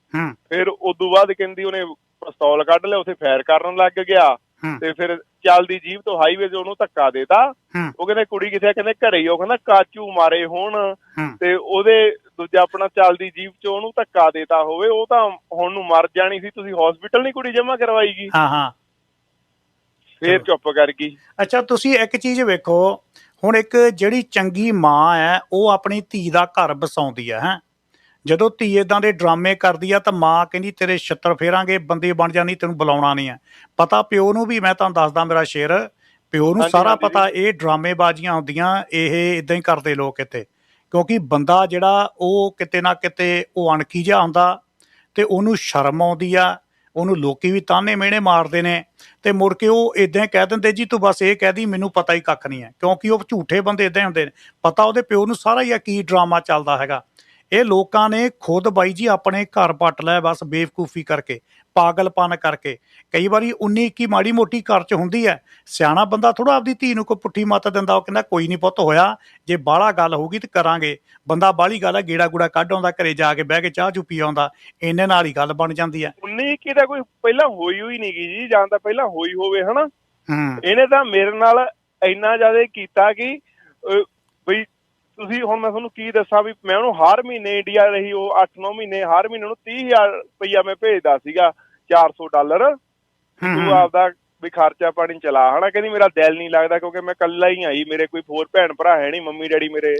ਫਿਰ ਉਦੋਂ ਬਾਅਦ ਕਹਿੰਦੀ ਉਹਨੇ ਪਿਸਤੌਲ ਕੱਢ ਲਿਆ ਉੱਥੇ ਫਾਇਰ ਕਰਨ ਲੱਗ ਗਿਆ। ਤੇ ਫਿਰ ਚੱਲਦੀ ਜੀਪ ਤੋਂ ਹਾਈਵੇ 'ਤੇ ਉਹਨੂੰ ਧੱਕਾ ਦੇਤਾ। ਉਹ ਕਹਿੰਦੇ ਕੁੜੀ ਕਿੱਥੇ ਆ? ਕਹਿੰਦੇ ਘਰੇ ਹੀ ਉਹ ਕਹਿੰਦਾ ਕਾਚੂ ਮਾਰੇ ਹੋਣ। ਤੇ ਉਹਦੇ ਦੂਜਾ ਆਪਣਾ ਚੱਲਦੀ ਜੀਪ 'ਚ ਉਹਨੂੰ ਧੱਕਾ ਦੇਤਾ ਹੋਵੇ ਉਹ ਤਾਂ ਹੁਣ ਨੂੰ ਮਰ ਜਾਣੀ ਸੀ। ਤੁਸੀਂ ਹਸਪੀਟਲ ਨਹੀਂ ਕੁੜੀ ਜਮ੍ਹਾਂ ਕਰਵਾਈਗੀ? ਹਾਂ ਹਾਂ। ਫੇਰ। ਚੁੱਪ ਕਰ ਗਈ। ਅੱਛਾ ਤੁਸੀਂ ਇੱਕ ਚੀਜ਼ ਵੇਖੋ। ਹੁਣ ਇੱਕ ਜਿਹੜੀ ਚੰਗੀ ਮਾਂ ਹੈ ਉਹ ਆਪਣੀ ਧੀ ਦਾ ਘਰ ਬਸਾਉਂਦੀ ਹੈ ਹੈ। ਜਦੋਂ ਧੀ ਇਦਾਂ ਦੇ ਡਰਾਮੇ ਕਰਦੀ ਆ ਤਾਂ ਮਾਂ ਕਹਿੰਦੀ ਤੇਰੇ ਛੱਤਰ ਫੇਰਾਂਗੇ ਬੰਦੇ ਬਣ ਜਾਣੀ ਤੈਨੂੰ ਬੁਲਾਉਣਾ ਨਹੀਂ ਹੈ। ਪਤਾ ਪਿਓ ਨੂੰ ਵੀ ਮੈਂ ਤੁਹਾਨੂੰ ਦੱਸਦਾ ਮੇਰਾ ਸ਼ੇਰ ਪਿਓ ਨੂੰ ਸਾਰਾ ਪਤਾ ਇਹ ਡਰਾਮੇਬਾਜ਼ੀਆਂ ਹੁੰਦੀਆਂ ਇਹ ਇਦਾਂ ਹੀ ਕਰਦੇ ਲੋਕ ਇੱਥੇ। ਕਿਉਂਕਿ ਬੰਦਾ ਜਿਹੜਾ ਉਹ ਕਿਤੇ ਨਾ ਕਿਤੇ ਉਹ ਅਣਖੀ ਜਿਹਾ ਹੁੰਦਾ ਤੇ ਉਹਨੂੰ ਸ਼ਰਮ ਆਉਂਦੀ ਆ ਉਹਨੂੰ ਲੋਕੀ ਵੀ ਤਾਨੇ ਮਿਹਣੇ ਮਾਰਦੇ ਨੇ ਤੇ ਮੁੜ ਕੇ ਉਹ ਇਦਾਂ ਕਹਿ ਦਿੰਦੇ ਜੀ ਤੂੰ ਬਸ ਇਹ ਕਹਿ ਦੀ ਮੈਨੂੰ ਪਤਾ ਹੀ ਕੱਖ ਨਹੀਂ ਹੈ। ਕਿਉਂਕਿ ਉਹ ਝੂਠੇ ਬੰਦੇ ਇਦਾਂ ਹੁੰਦੇ ਨੇ। ਪਤਾ ਉਹਦੇ ਪਿਓ ਨੂੰ ਸਾਰਾ ਹੀ ਆ ਕੀ ਡਰਾਮਾ ਚੱਲਦਾ ਹੈਗਾ। ਇਹ ਲੋਕਾਂ ਨੇ ਖੁਦ ਬਾਈ ਜੀ ਆਪਣੇ ਘਰ ਪੱਟ ਲਿਆ ਬਸ ਬੇਵਕੂਫੀ ਕਰਕੇ ਪਾਗਲਪਨ ਕਰਕੇ। ਕਈ ਵਾਰੀ 19 21 ਮਾੜੀ ਮੋਟੀ ਘਰ 'ਚ ਹੁੰਦੀ ਹੈ ਸਿਆਣਾ ਬੰਦਾ ਥੋੜਾ ਆਪਦੀ ਧੀ ਨੂੰ ਕੋਈ ਪੁੱਠੀ ਮੱਤ ਦਿੰਦਾ ਉਹ ਕਹਿੰਦਾ ਕੋਈ ਨਹੀਂ ਪੁੱਤ ਹੋਇਆ ਜੇ ਬਾਹਲਾ ਗੱਲ ਹੋਊਗੀ ਤੇ ਕਰਾਂਗੇ। ਬੰਦਾ ਬਾਹਲੀ ਗੱਲ ਹੈ ਗੇੜਾ ਗੂੜਾ ਕੱਢ ਆਉਂਦਾ ਘਰੇ ਜਾ ਕੇ ਬਹਿ ਕੇ ਚਾਹ ਚੁ ਪੀ ਆਉਂਦਾ ਇੰਨੇ ਨਾਲ ਹੀ ਗੱਲ ਬਣ ਜਾਂਦੀ ਹੈ। 19 ਕੀ ਦਾ ਕੋਈ ਪਹਿਲਾਂ ਹੋਈ ਹੋਈ ਨਹੀਂ ਗਈ ਜੀ ਜਾਂ ਤਾਂ ਪਹਿਲਾਂ ਹੋਈ ਹੋਵੇ ਹਨਾ? ਹੂੰ। ਇਹਨੇ ਤਾਂ ਮੇਰੇ ਨਾਲ ਇੰਨਾ ਜ਼ਿਆਦਾ ਕੀਤਾ ਕਿ ਤੁਸੀਂ ਹੁਣ ਮੈਂ ਤੁਹਾਨੂੰ ਕੀ ਦੱਸਾਂ ਵੀ ਮੈਂ ਉਹਨੂੰ ਹਰ ਮਹੀਨੇ ਇੰਡੀਆ ਰਹੀ ਉਹ 8-9 ਮਹੀਨੇ ਹਰ ਮਹੀਨੇ ਉਹਨੂੰ 30000 ਰੁਪਈਆ ਮੈਂ ਭੇਜਦਾ ਸੀਗਾ 400 ਡਾਲਰ। ਤੂੰ। ਆਪਦਾ ਵੀ ਖਰਚਾ ਪਾਣੀ ਚਲਾ। ਹਨਾ ਕਹਿੰਦੀ ਮੇਰਾ ਦਿਲ ਨਹੀਂ ਲੱਗਦਾ ਕਿਉਂਕਿ ਮੈਂ ਇਕੱਲਾ ਹੀ ਆਈ ਮੇਰੇ ਕੋਈ ਹੋਰ ਭੈਣ ਭਰਾ ਹੈ ਨਹੀਂ ਮੰਮੀ ਡੈਡੀ ਮੇਰੇ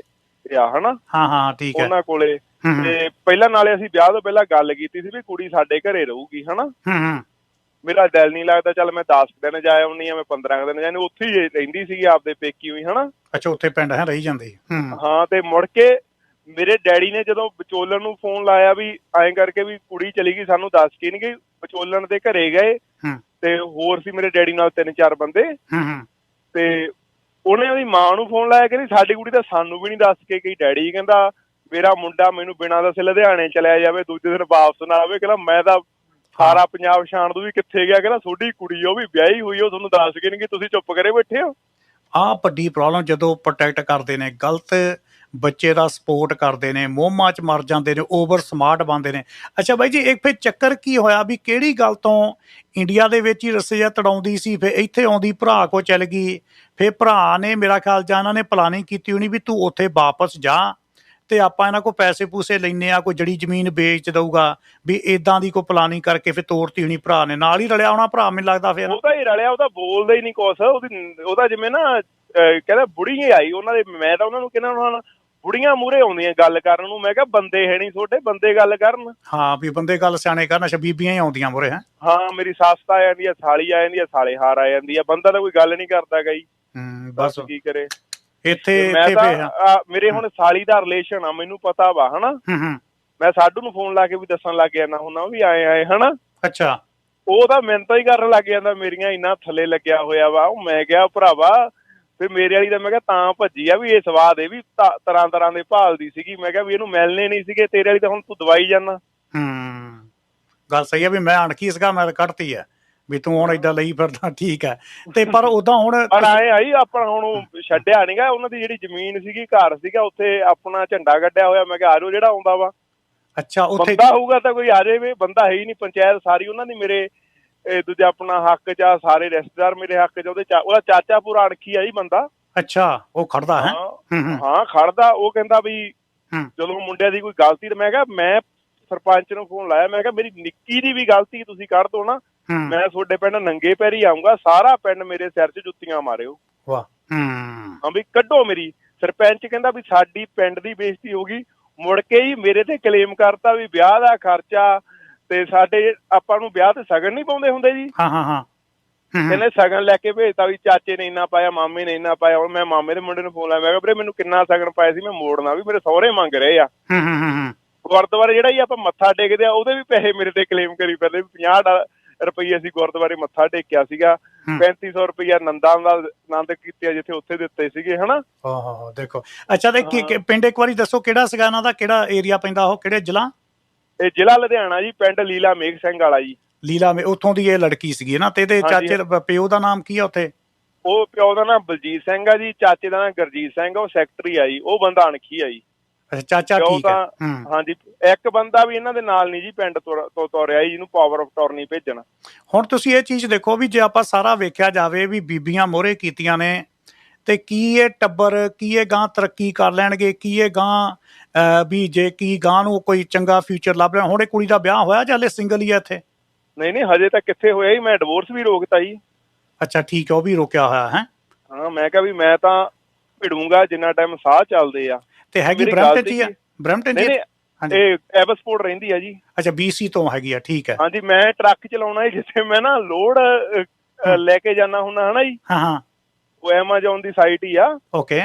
ਆ ਹਨਾ ਹਾਂ ਹਾਂ ਠੀਕ ਹੈ। ਉਹਨਾਂ ਕੋਲੇ। ਤੇ ਪਹਿਲਾਂ ਨਾਲੇ ਅਸੀਂ ਵਿਆਹ ਤੋਂ ਪਹਿਲਾਂ ਗੱਲ ਕੀਤੀ ਸੀ ਵੀ ਕੁੜੀ ਸਾਡੇ ਘਰੇ ਰਹੂਗੀ ਹਨਾ ਹੂੰ ਹੂੰ। ਮੇਰਾ ਦਿਲ ਨਹੀਂ ਲੱਗਦਾ ਚੱਲ ਮੈਂ 10 ਦਿਨ ਜਾ ਆਉਣੀ ਆ ਮੈਂ 15 ਕੁ ਦਿਨ ਜਾਣੀ ਉੱਥੇ ਹੀ ਰਹਿੰਦੀ ਸੀਗੀ ਆਪਦੇ ਪੇਕੀ ਹੋਈ ਹਨਾ? ਅੱਛਾ ਉੱਥੇ ਪਿੰਡ ਹੈ ਰਹੀ ਜਾਂਦੀ ਹੂੰ। ਹਾਂ ਤੇ ਮੁੜ ਕੇ ਮੇਰੇ ਡੈਡੀ ਨੇ ਜਦੋਂ ਵਿਚੋਲਣ ਨੂੰ ਫੋਨ ਲਾਇਆ ਵੀ ਐਂ ਕਰਕੇ ਵੀ ਕੁੜੀ ਚਲੀ ਗਈ ਸਾਨੂੰ ਦੱਸ ਕੇ ਨਹੀਂ ਗਈ ਵਿਚੋਲਣ ਦੇ ਘਰੇ ਗਏ। ਤੇ ਹੋਰ ਸੀ ਮੇਰੇ ਡੈਡੀ ਨਾਲ ਤਿੰਨ ਚਾਰ ਬੰਦੇ। ਤੇ ਉਹਨੇ ਉਹਦੀ ਮਾਂ ਨੂੰ ਫੋਨ ਲਾਇਆ ਕਹਿੰਦੀ ਸਾਡੀ ਕੁੜੀ ਤਾਂ ਸਾਨੂੰ ਵੀ ਨਹੀਂ ਦੱਸ ਕੇ ਗਈ। ਡੈਡੀ ਕਹਿੰਦਾ ਮੇਰਾ ਮੁੰਡਾ ਮੈਨੂੰ ਬਿਨਾਂ ਦੱਸੇ ਲੁਧਿਆਣੇ ਚਲਿਆ ਜਾਵੇ ਦੂਜੇ ਦਿਨ ਵਾਪਸ ਨਾ ਆਵੇ ਕਹਿੰਦਾ ਮੈਂ ਤਾਂ ਸਾਰਾ ਪੰਜਾਬ ਦੂ ਵੀ ਕਿੱਥੇ ਗਿਆ ਕਹਿੰਦਾ ਤੁਹਾਡੀ ਕੁੜੀ ਉਹ ਵੀ ਵਿਆਹੀ ਹੋਈ ਉਹ ਤੁਹਾਨੂੰ ਦੱਸ ਕੇ ਨਹੀਂ ਗਈ ਤੁਸੀਂ ਚੁੱਪ ਕਰੇ ਬੈਠੇ ਹੋ। ਆਹ ਵੱਡੀ ਪ੍ਰੋਬਲਮ ਜਦੋਂ ਪ੍ਰੋਟੈਕਟ ਕਰਦੇ ਨੇ ਗਲਤ ਬੱਚੇ ਦਾ ਸਪੋਰਟ ਕਰਦੇ ਨੇ ਮੋਹਮਾਂ ਚ ਮਰ ਜਾਂਦੇ ਨੇ ਓਵਰ ਸਮਾਰਟ ਬਣਦੇ ਨੇ। ਅੱਛਾ ਬਾਈ ਜੀ ਇੱਕ ਫਿਰ ਚੱਕਰ ਕੀ ਹੋਇਆ ਵੀ ਕਿਹੜੀ ਗੱਲ ਤੋਂ ਇੰਡੀਆ ਦੇ ਵਿੱਚ ਹੀ ਰਸਈਆ ਤੜਾਉਂਦੀ ਸੀ ਫਿਰ ਇੱਥੇ ਆਉਂਦੀ ਭਰਾ ਕੋ ਚਲ ਗਈ ਫਿਰ ਭਰਾ ਨੇ ਮੇਰਾ ਖਿਆਲ ਜਾਂ ਇਹਨਾਂ ਨੇ ਪਲਾਨਿੰਗ ਕੀਤੀ ਹੋਣੀ ਵੀ ਤੂੰ ਉੱਥੇ ਵਾਪਸ ਜਾ। ਤੇ ਆਪਾਂ ਇਹਨਾਂ ਕੋ ਪੈਸੇ ਪੂਸੇ ਲੈਨੇ ਆ ਕੋਈ ਜੜੀ ਜ਼ਮੀਨ ਵੇਚ ਦਊਗਾ ਵੀ ਇਦਾਂ ਦੀ ਕੋਈ ਪਲਾਨਿੰਗ ਕਰਕੇ ਫਿਰ ਤੋਰਤੀ ਹੋਣੀ ਭਰਾ ਨੇ। ਨਾਲ ਹੀ ਰਲਿਆ ਹੋਣਾ ਭਰਾ ਮੈਨੂੰ ਲੱਗਦਾ ਫਿਰ। ਉਹ ਤਾਂ ਹੀ ਰਲਿਆ ਉਹ ਤਾਂ ਬੋਲਦਾ ਹੀ ਨਹੀਂ ਕੁਛ। ਉਹਦੀ ਉਹਦਾ ਜਿਵੇਂ ਨਾ ਕਹਿੰਦਾ ਬੁੜੀ ਹੀ ਆਈ ਉਹਨਾਂ ਦੇ ਮੈਂ ਤਾਂ ਉਹਨਾਂ ਨੂੰ ਕਹਿੰਦਾ ਉਹਨਾਂ ਬੁੜੀਆਂ ਮੂਰੇ ਆਉਂਦੀਆਂ ਗੱਲ ਕਰਨ ਨੂੰ। ਮੈਂ ਕਿਹਾ ਬੰਦੇ ਹੈ ਨਹੀਂ ਤੁਹਾਡੇ ਬੰਦੇ ਗੱਲ ਕਰਨ। ਹਾਂ ਵੀ ਬੰਦੇ ਗੱਲ ਸਿਆਣੇ ਕਰਨ ਅੱਛਾ ਬੀਬੀਆਂ ਹੀ ਆਉਂਦੀਆਂ ਮੁਰੇ ਹੈ? ਹਾਂ ਮੇਰੀ ਸੱਸ ਤਾਂ ਆ ਜਾਂਦੀ ਆ ਸਾਲੀ ਆ ਜਾਂਦੀ ਆ ਸਾਲੇ ਹਾਰ ਆ ਜਾਂਦੀ ਆ। ਬੰਦਾ ਤਾਂ ਕੋਈ ਗੱਲ ਨਹੀਂ ਕਰਦਾ ਗਈ ਹੂੰ ਬਸ। ਕੀ ਕਰੇ। ਇੱਥੇ ਮੈਂ ਇੱਥੇ ਆ, ਮੇਰੇ ਹੁਣ ਸਾਲੀ ਦਾ ਰਿਲੇਸ਼ਨ ਆ ਮੈਨੂੰ ਪਤਾ ਵਾ ਹਨਾ? ਮੈਂ ਸਾਡੂ ਨੂੰ ਫੋਨ ਲਾ ਕੇ ਵੀ ਦੱਸਣ ਲੱਗ ਜਾਂਦਾ ਹੁੰਦਾ ਵੀ ਆਏ ਆਏ ਹਨਾ? ਅੱਛਾ। ਉਹ ਤਾਂ ਮਿੰਤਾ ਹੀ ਕਰਨ ਲੱਗ ਜਾਂਦਾ ਮੇਰੀਆਂ ਇੰਨਾ ਥੱਲੇ ਲੱਗਿਆ ਹੋਇਆ ਵਾ ਉਹ ਮੈਂ ਕਿਹਾ ਭਰਾਵਾ ਤੇ ਮੇਰੇ ਵਾਲੀ ਤਾਂ ਮੈਂ ਕਿਹਾ ਤਾਂ ਭੱਜੀ ਆ ਵੀ ਇਹ ਸਵਾਦ ਇਹ ਵੀ ਤਰ੍ਹਾਂ ਤਰ੍ਹਾਂ ਦੇ ਭਾਲਦੀ ਸੀਗੀ। ਮੈਂ ਕਿਹਾ ਵੀ ਇਹਨੂੰ ਮਿਲਨੇ ਨਹੀਂ ਸੀਗੇ ਤੇਰੇ ਵਾਲੀ ਤਾਂ ਹੁਣ ਤੂੰ ਦਵਾਈ ਜਾਣਾ ਹੂੰ। ਗੱਲ ਸਹੀ ਹੈ ਵੀ ਮੈਂ ਅਣਖੀ ਸੀਗਾ ਮੈਂ ਤਾਂ ਕੱਢਤੀ ਹੈ ਵੀ ਤੂੰ ਹੁਣ ਏਦਾਂ ਲਈ ਫਿਰਦਾ ਠੀਕ ਹੈ। ਤੇ ਪਰ ਉਦਾਂ ਹੁਣ ਪਰ ਆਏ ਆਈ ਆਪਾਂ ਹੁਣ ਛੱਡਿਆ ਨਹੀਂਗਾ ਉਹਨਾਂ ਦੀ ਜਿਹੜੀ ਜ਼ਮੀਨ ਸੀਗੀ ਘਰ ਸੀਗਾ ਉੱਥੇ ਆਪਣਾ ਝੰਡਾ ਗੱਡਿਆ ਹੋਇਆ। ਮੈਂ ਕਿਹਾ ਆਜੋ ਜਿਹੜਾ ਆਉਂਦਾ ਵਾ। ਅੱਛਾ ਉੱਥੇ ਬੰਦਾ ਹੋਊਗਾ ਤਾਂ ਕੋਈ ਆ ਜਾਵੇ ਬੰਦਾ ਹੈ ਹੀ ਨਹੀਂ। ਪੰਚਾਇਤ ਸਾਰੀ ਉਹਨਾਂ ਦੀ ਮੇਰੇ ਇਹ ਦੂਜਾ ਆਪਣਾ ਹੱਕ ਚ ਆ ਸਾਰੇ ਰਿਸ਼ਤੇਦਾਰ ਮੇਰੇ ਹੱਕ ਚ ਉਹਦੇ ਉਹਦਾ ਚਾਚਾ ਪੂਰਾ ਅਣਖੀ ਆ ਜੀ ਬੰਦਾ। ਅੱਛਾ ਉਹ ਖੜਦਾ ਹੈ। ਹਾਂ ਖੜਦਾ। ਉਹ ਕਹਿੰਦਾ ਵੀ। ਜਦੋਂ ਮੁੰਡਿਆਂ ਦੀ ਕੋਈ ਗਲਤੀ ਤੇ ਮੈਂ ਕਿਹਾ ਮੈਂ ਸਰਪੰਚ ਨੂੰ ਫੋਨ ਲਾਇਆ ਮੈਂ ਕਿਹਾ ਮੇਰੀ ਨਿੱਕੀ ਦੀ ਵੀ ਗਲਤੀ ਤੁਸੀਂ ਕੱਢ ਦੋ ਨਾ ਮੈਂ ਤੁਹਾਡੇ ਪਿੰਡ ਨੰਗੇ ਪੈਰੀ ਆਉਂਗਾ ਸਾਰਾ ਪਿੰਡ ਮੇਰੇ ਸਿਰ 'ਚ ਜੁੱਤੀਆਂ ਮਾਰਿਓ। ਵਾਹ। ਹੂੰ। ਹਾਂ ਵੀ ਕੱਢੋ ਮੇਰੀ। ਸਰਪੰਚ ਕਹਿੰਦਾ ਵੀ ਸਾਡੀ ਪਿੰਡ ਦੀ ਬੇਇੱਜ਼ਤੀ ਹੋ ਗਈ। ਮੁੜ ਕੇ ਹੀ ਮੇਰੇ ਤੇ ਕਲੇਮ ਕਰਤਾ ਵੀ ਵਿਆਹ ਦਾ ਖਰਚਾ ਤੇ ਸਾਡੇ ਆਪਾਂ ਨੂੰ ਵਿਆਹ ਤੇ ਸਗਨ ਨਹੀਂ ਪਾਉਂਦੇ ਹੁੰਦੇ ਜੀ। ਹਾਂ ਹਾਂ ਹਾਂ। ਕਹਿੰਦੇ ਸਗਨ ਲੈ ਕੇ ਭੇਜਤਾ ਵੀ ਚਾਚੇ ਨੇ ਇੰਨਾ ਪਾਇਆ ਮਾਮੇ ਨੇ ਇੰਨਾ ਪਾਇਆ। ਹੁਣ ਮੈਂ ਮਾਮੇ ਦੇ ਮੁੰਡੇ ਨੂੰ ਫੋਨ ਲਾਇਆ ਮੈਂ ਕਿਹਾ ਵੀਰੇ ਮੈਨੂੰ ਕਿੰਨਾ ਸਗਨ ਪਾਇਆ ਸੀ ਮੈਂ ਮੋੜਨਾ ਵੀ ਮੇਰੇ ਸਹੁਰੇ ਮੰਗ ਰਹੇ ਆ। ਹੂੰ ਹੂੰ, ਹੂੰ। ਗੁਰਦੁਆਰੇ ਜਿਹੜਾ ਹੀ ਆਪਾਂ ਮੱਥਾ ਟੇਕਦੇ ਆ ਉਹਦੇ ਵੀ ਪੈਸੇ ਮੇਰੇ ਤੇ ਕਲੇਮ ਕਰੀ ਵੀ 50 ਰੁਪਏ ਅਸੀਂ ਗੁਰਦੁਆਰੇ ਮੱਥਾ ਟੇਕਿਆ ਸੀਗਾ। ਹੂੰ। 3500 ਰੁਪਇਆ ਨੰਦਾਂ ਦਾ ਆਨੰਦ ਕੀਤੇ ਜਿੱਥੇ ਉੱਥੇ ਦਿੱਤੇ ਸੀਗੇ ਹਨਾ? ਓਹ ਦੇਖੋ। ਅੱਛਾ ਤੇ ਪਿੰਡ ਇੱਕ ਵਾਰੀ ਦੱਸੋ ਕਿਹੜਾ ਸੀਗਾ ਇਹਨਾਂ ਦਾ ਕਿਹੜਾ ਏਰੀਆ ਪੈਂਦਾ ਉਹ ਕਿਹੜੇ ਜ਼ਿਲ੍ਹਾ? ਇਹ ਜ਼ਿਲ੍ਹਾ ਲੁਧਿਆਣਾ ਜੀ ਪਿੰਡ ਲੀਲਾ ਮੇਘ ਸਿੰਘ ਵਾਲਾ ਜੀ। ਲੀਲਾ ਮੇ ਉੱਥੋਂ ਦੀ ਇਹ ਲੜਕੀ ਸੀਗੀ ਨਾ ਤੇ ਇਹਦੇ। ਚਾਚੇ ਪਿਓ ਦਾ ਨਾਮ ਕੀ ਆ ਉੱਥੇ? ਉਹ ਪਿਓ ਦਾ ਨਾਮ ਬਲਜੀਤ ਸਿੰਘ ਆ ਜੀ ਚਾਚੇ ਦਾ ਨਾਮ ਗੁਰਜੀਤ ਸਿੰਘ ਉਹ ਸੈਕਟਰੀ ਆ ਜੀ ਉਹ ਬੰਦਾ ਅਣਖੀ ਆ ਜੀ। ਅੱਛਾ ਚਾਚਾ ਠੀਕ ਹੈ। ਤਾਂ ਹੂੰ। ਹਾਂਜੀ ਇੱਕ ਬੰਦਾ ਵੀ ਇਹਨਾਂ ਦੇ ਨਾਲ ਨਹੀਂ ਜੀ ਪਿੰਡ ਤੋਂ ਤੋਂ ਤੋਰਿਆ ਜੀ ਜਿਹਨੂੰ ਪਾਵਰ ਆਫ ਟਰਨੀ ਭੇਜਣ। ਹੁਣ ਤੁਸੀਂ ਇਹ ਚੀਜ਼ ਦੇਖੋ ਵੀ ਜੇ ਆਪਾਂ ਸਾਰਾ ਵੇਖਿਆ ਜਾਵੇ ਵੀ ਬੀਬੀਆਂ ਮੋਹਰੇ ਕੀਤੀਆਂ ਨੇ ਤੇ ਕੀ ਇਹ ਟੱਬਰ ਕੀ ਇਹ ਗਾਂ ਤਰੱਕੀ ਕਰ ਲੈਣਗੇ ਕੀ ਇਹ ਗਾਂ ਵੀ ਜੇ ਕੀ ਗਾਂ ਨੂੰ ਕੋਈ ਚੰਗਾ ਫਿਊਚਰ ਲੱਭ ਰਿਹਾ ਹੁਣ ਇਹ ਕੁੜੀ ਦਾ ਵਿਆਹ ਹੋਇਆ ਜਾਂ ਹਲੇ ਸਿੰਗਲ ਹੀ ਆ ਇੱਥੇ? ਨਹੀਂ ਨਹੀਂ ਹਜੇ ਤਾਂ ਕਿੱਥੇ ਹੋਇਆ ਜੀ ਮੈਂ ਡਿਵੋਰਸ ਵੀ ਰੋਕਤਾ ਜੀ। ਅੱਛਾ ਠੀਕ ਹੈ ਉਹ ਵੀ ਰੋਕਿਆ ਹੋਇਆ ਹੈ? ਹਾਂ ਮੈਂ ਕਿਹਾ ਵੀ ਮੈਂ ਤਾਂ ਭਿੜੂੰਗਾ ਜਿੰਨਾ ਟਾਈਮ ਸਾਹ ਚੱਲਦੇ ਆ। ਤੇ ਹੈਗੀ ਬ੍ਰੈਂਪਟਨ ਸੀ- ਬ੍ਰੈਂਪਟਨ ਹਾਂਜੀ। ਇਹ ਐਬਸਪੋਰਟ ਰਹਿੰਦੀ ਆ ਜੀ। ਅੱਛਾ BC ਤੋਂ ਹੈਗੀ ਆ ਠੀਕ ਹੈ। ਹਾਂਜੀ ਮੈਂ ਟਰੱਕ ਚਲਾਉਣਾ ਜੀ ਜਿੱਥੇ ਮੈਂ ਨਾ ਲੋਡ ਲੈ ਕੇ ਜਾਣਾ ਹੁੰਦਾ ਹਨਾ ਜੀ? ਹਾਂ ਹਾਂ। ਉਹ ਐਮਾਜ਼ੋਨ ਦੀ ਸਾਈਟ ਹੀ ਆ। ਓਕੇ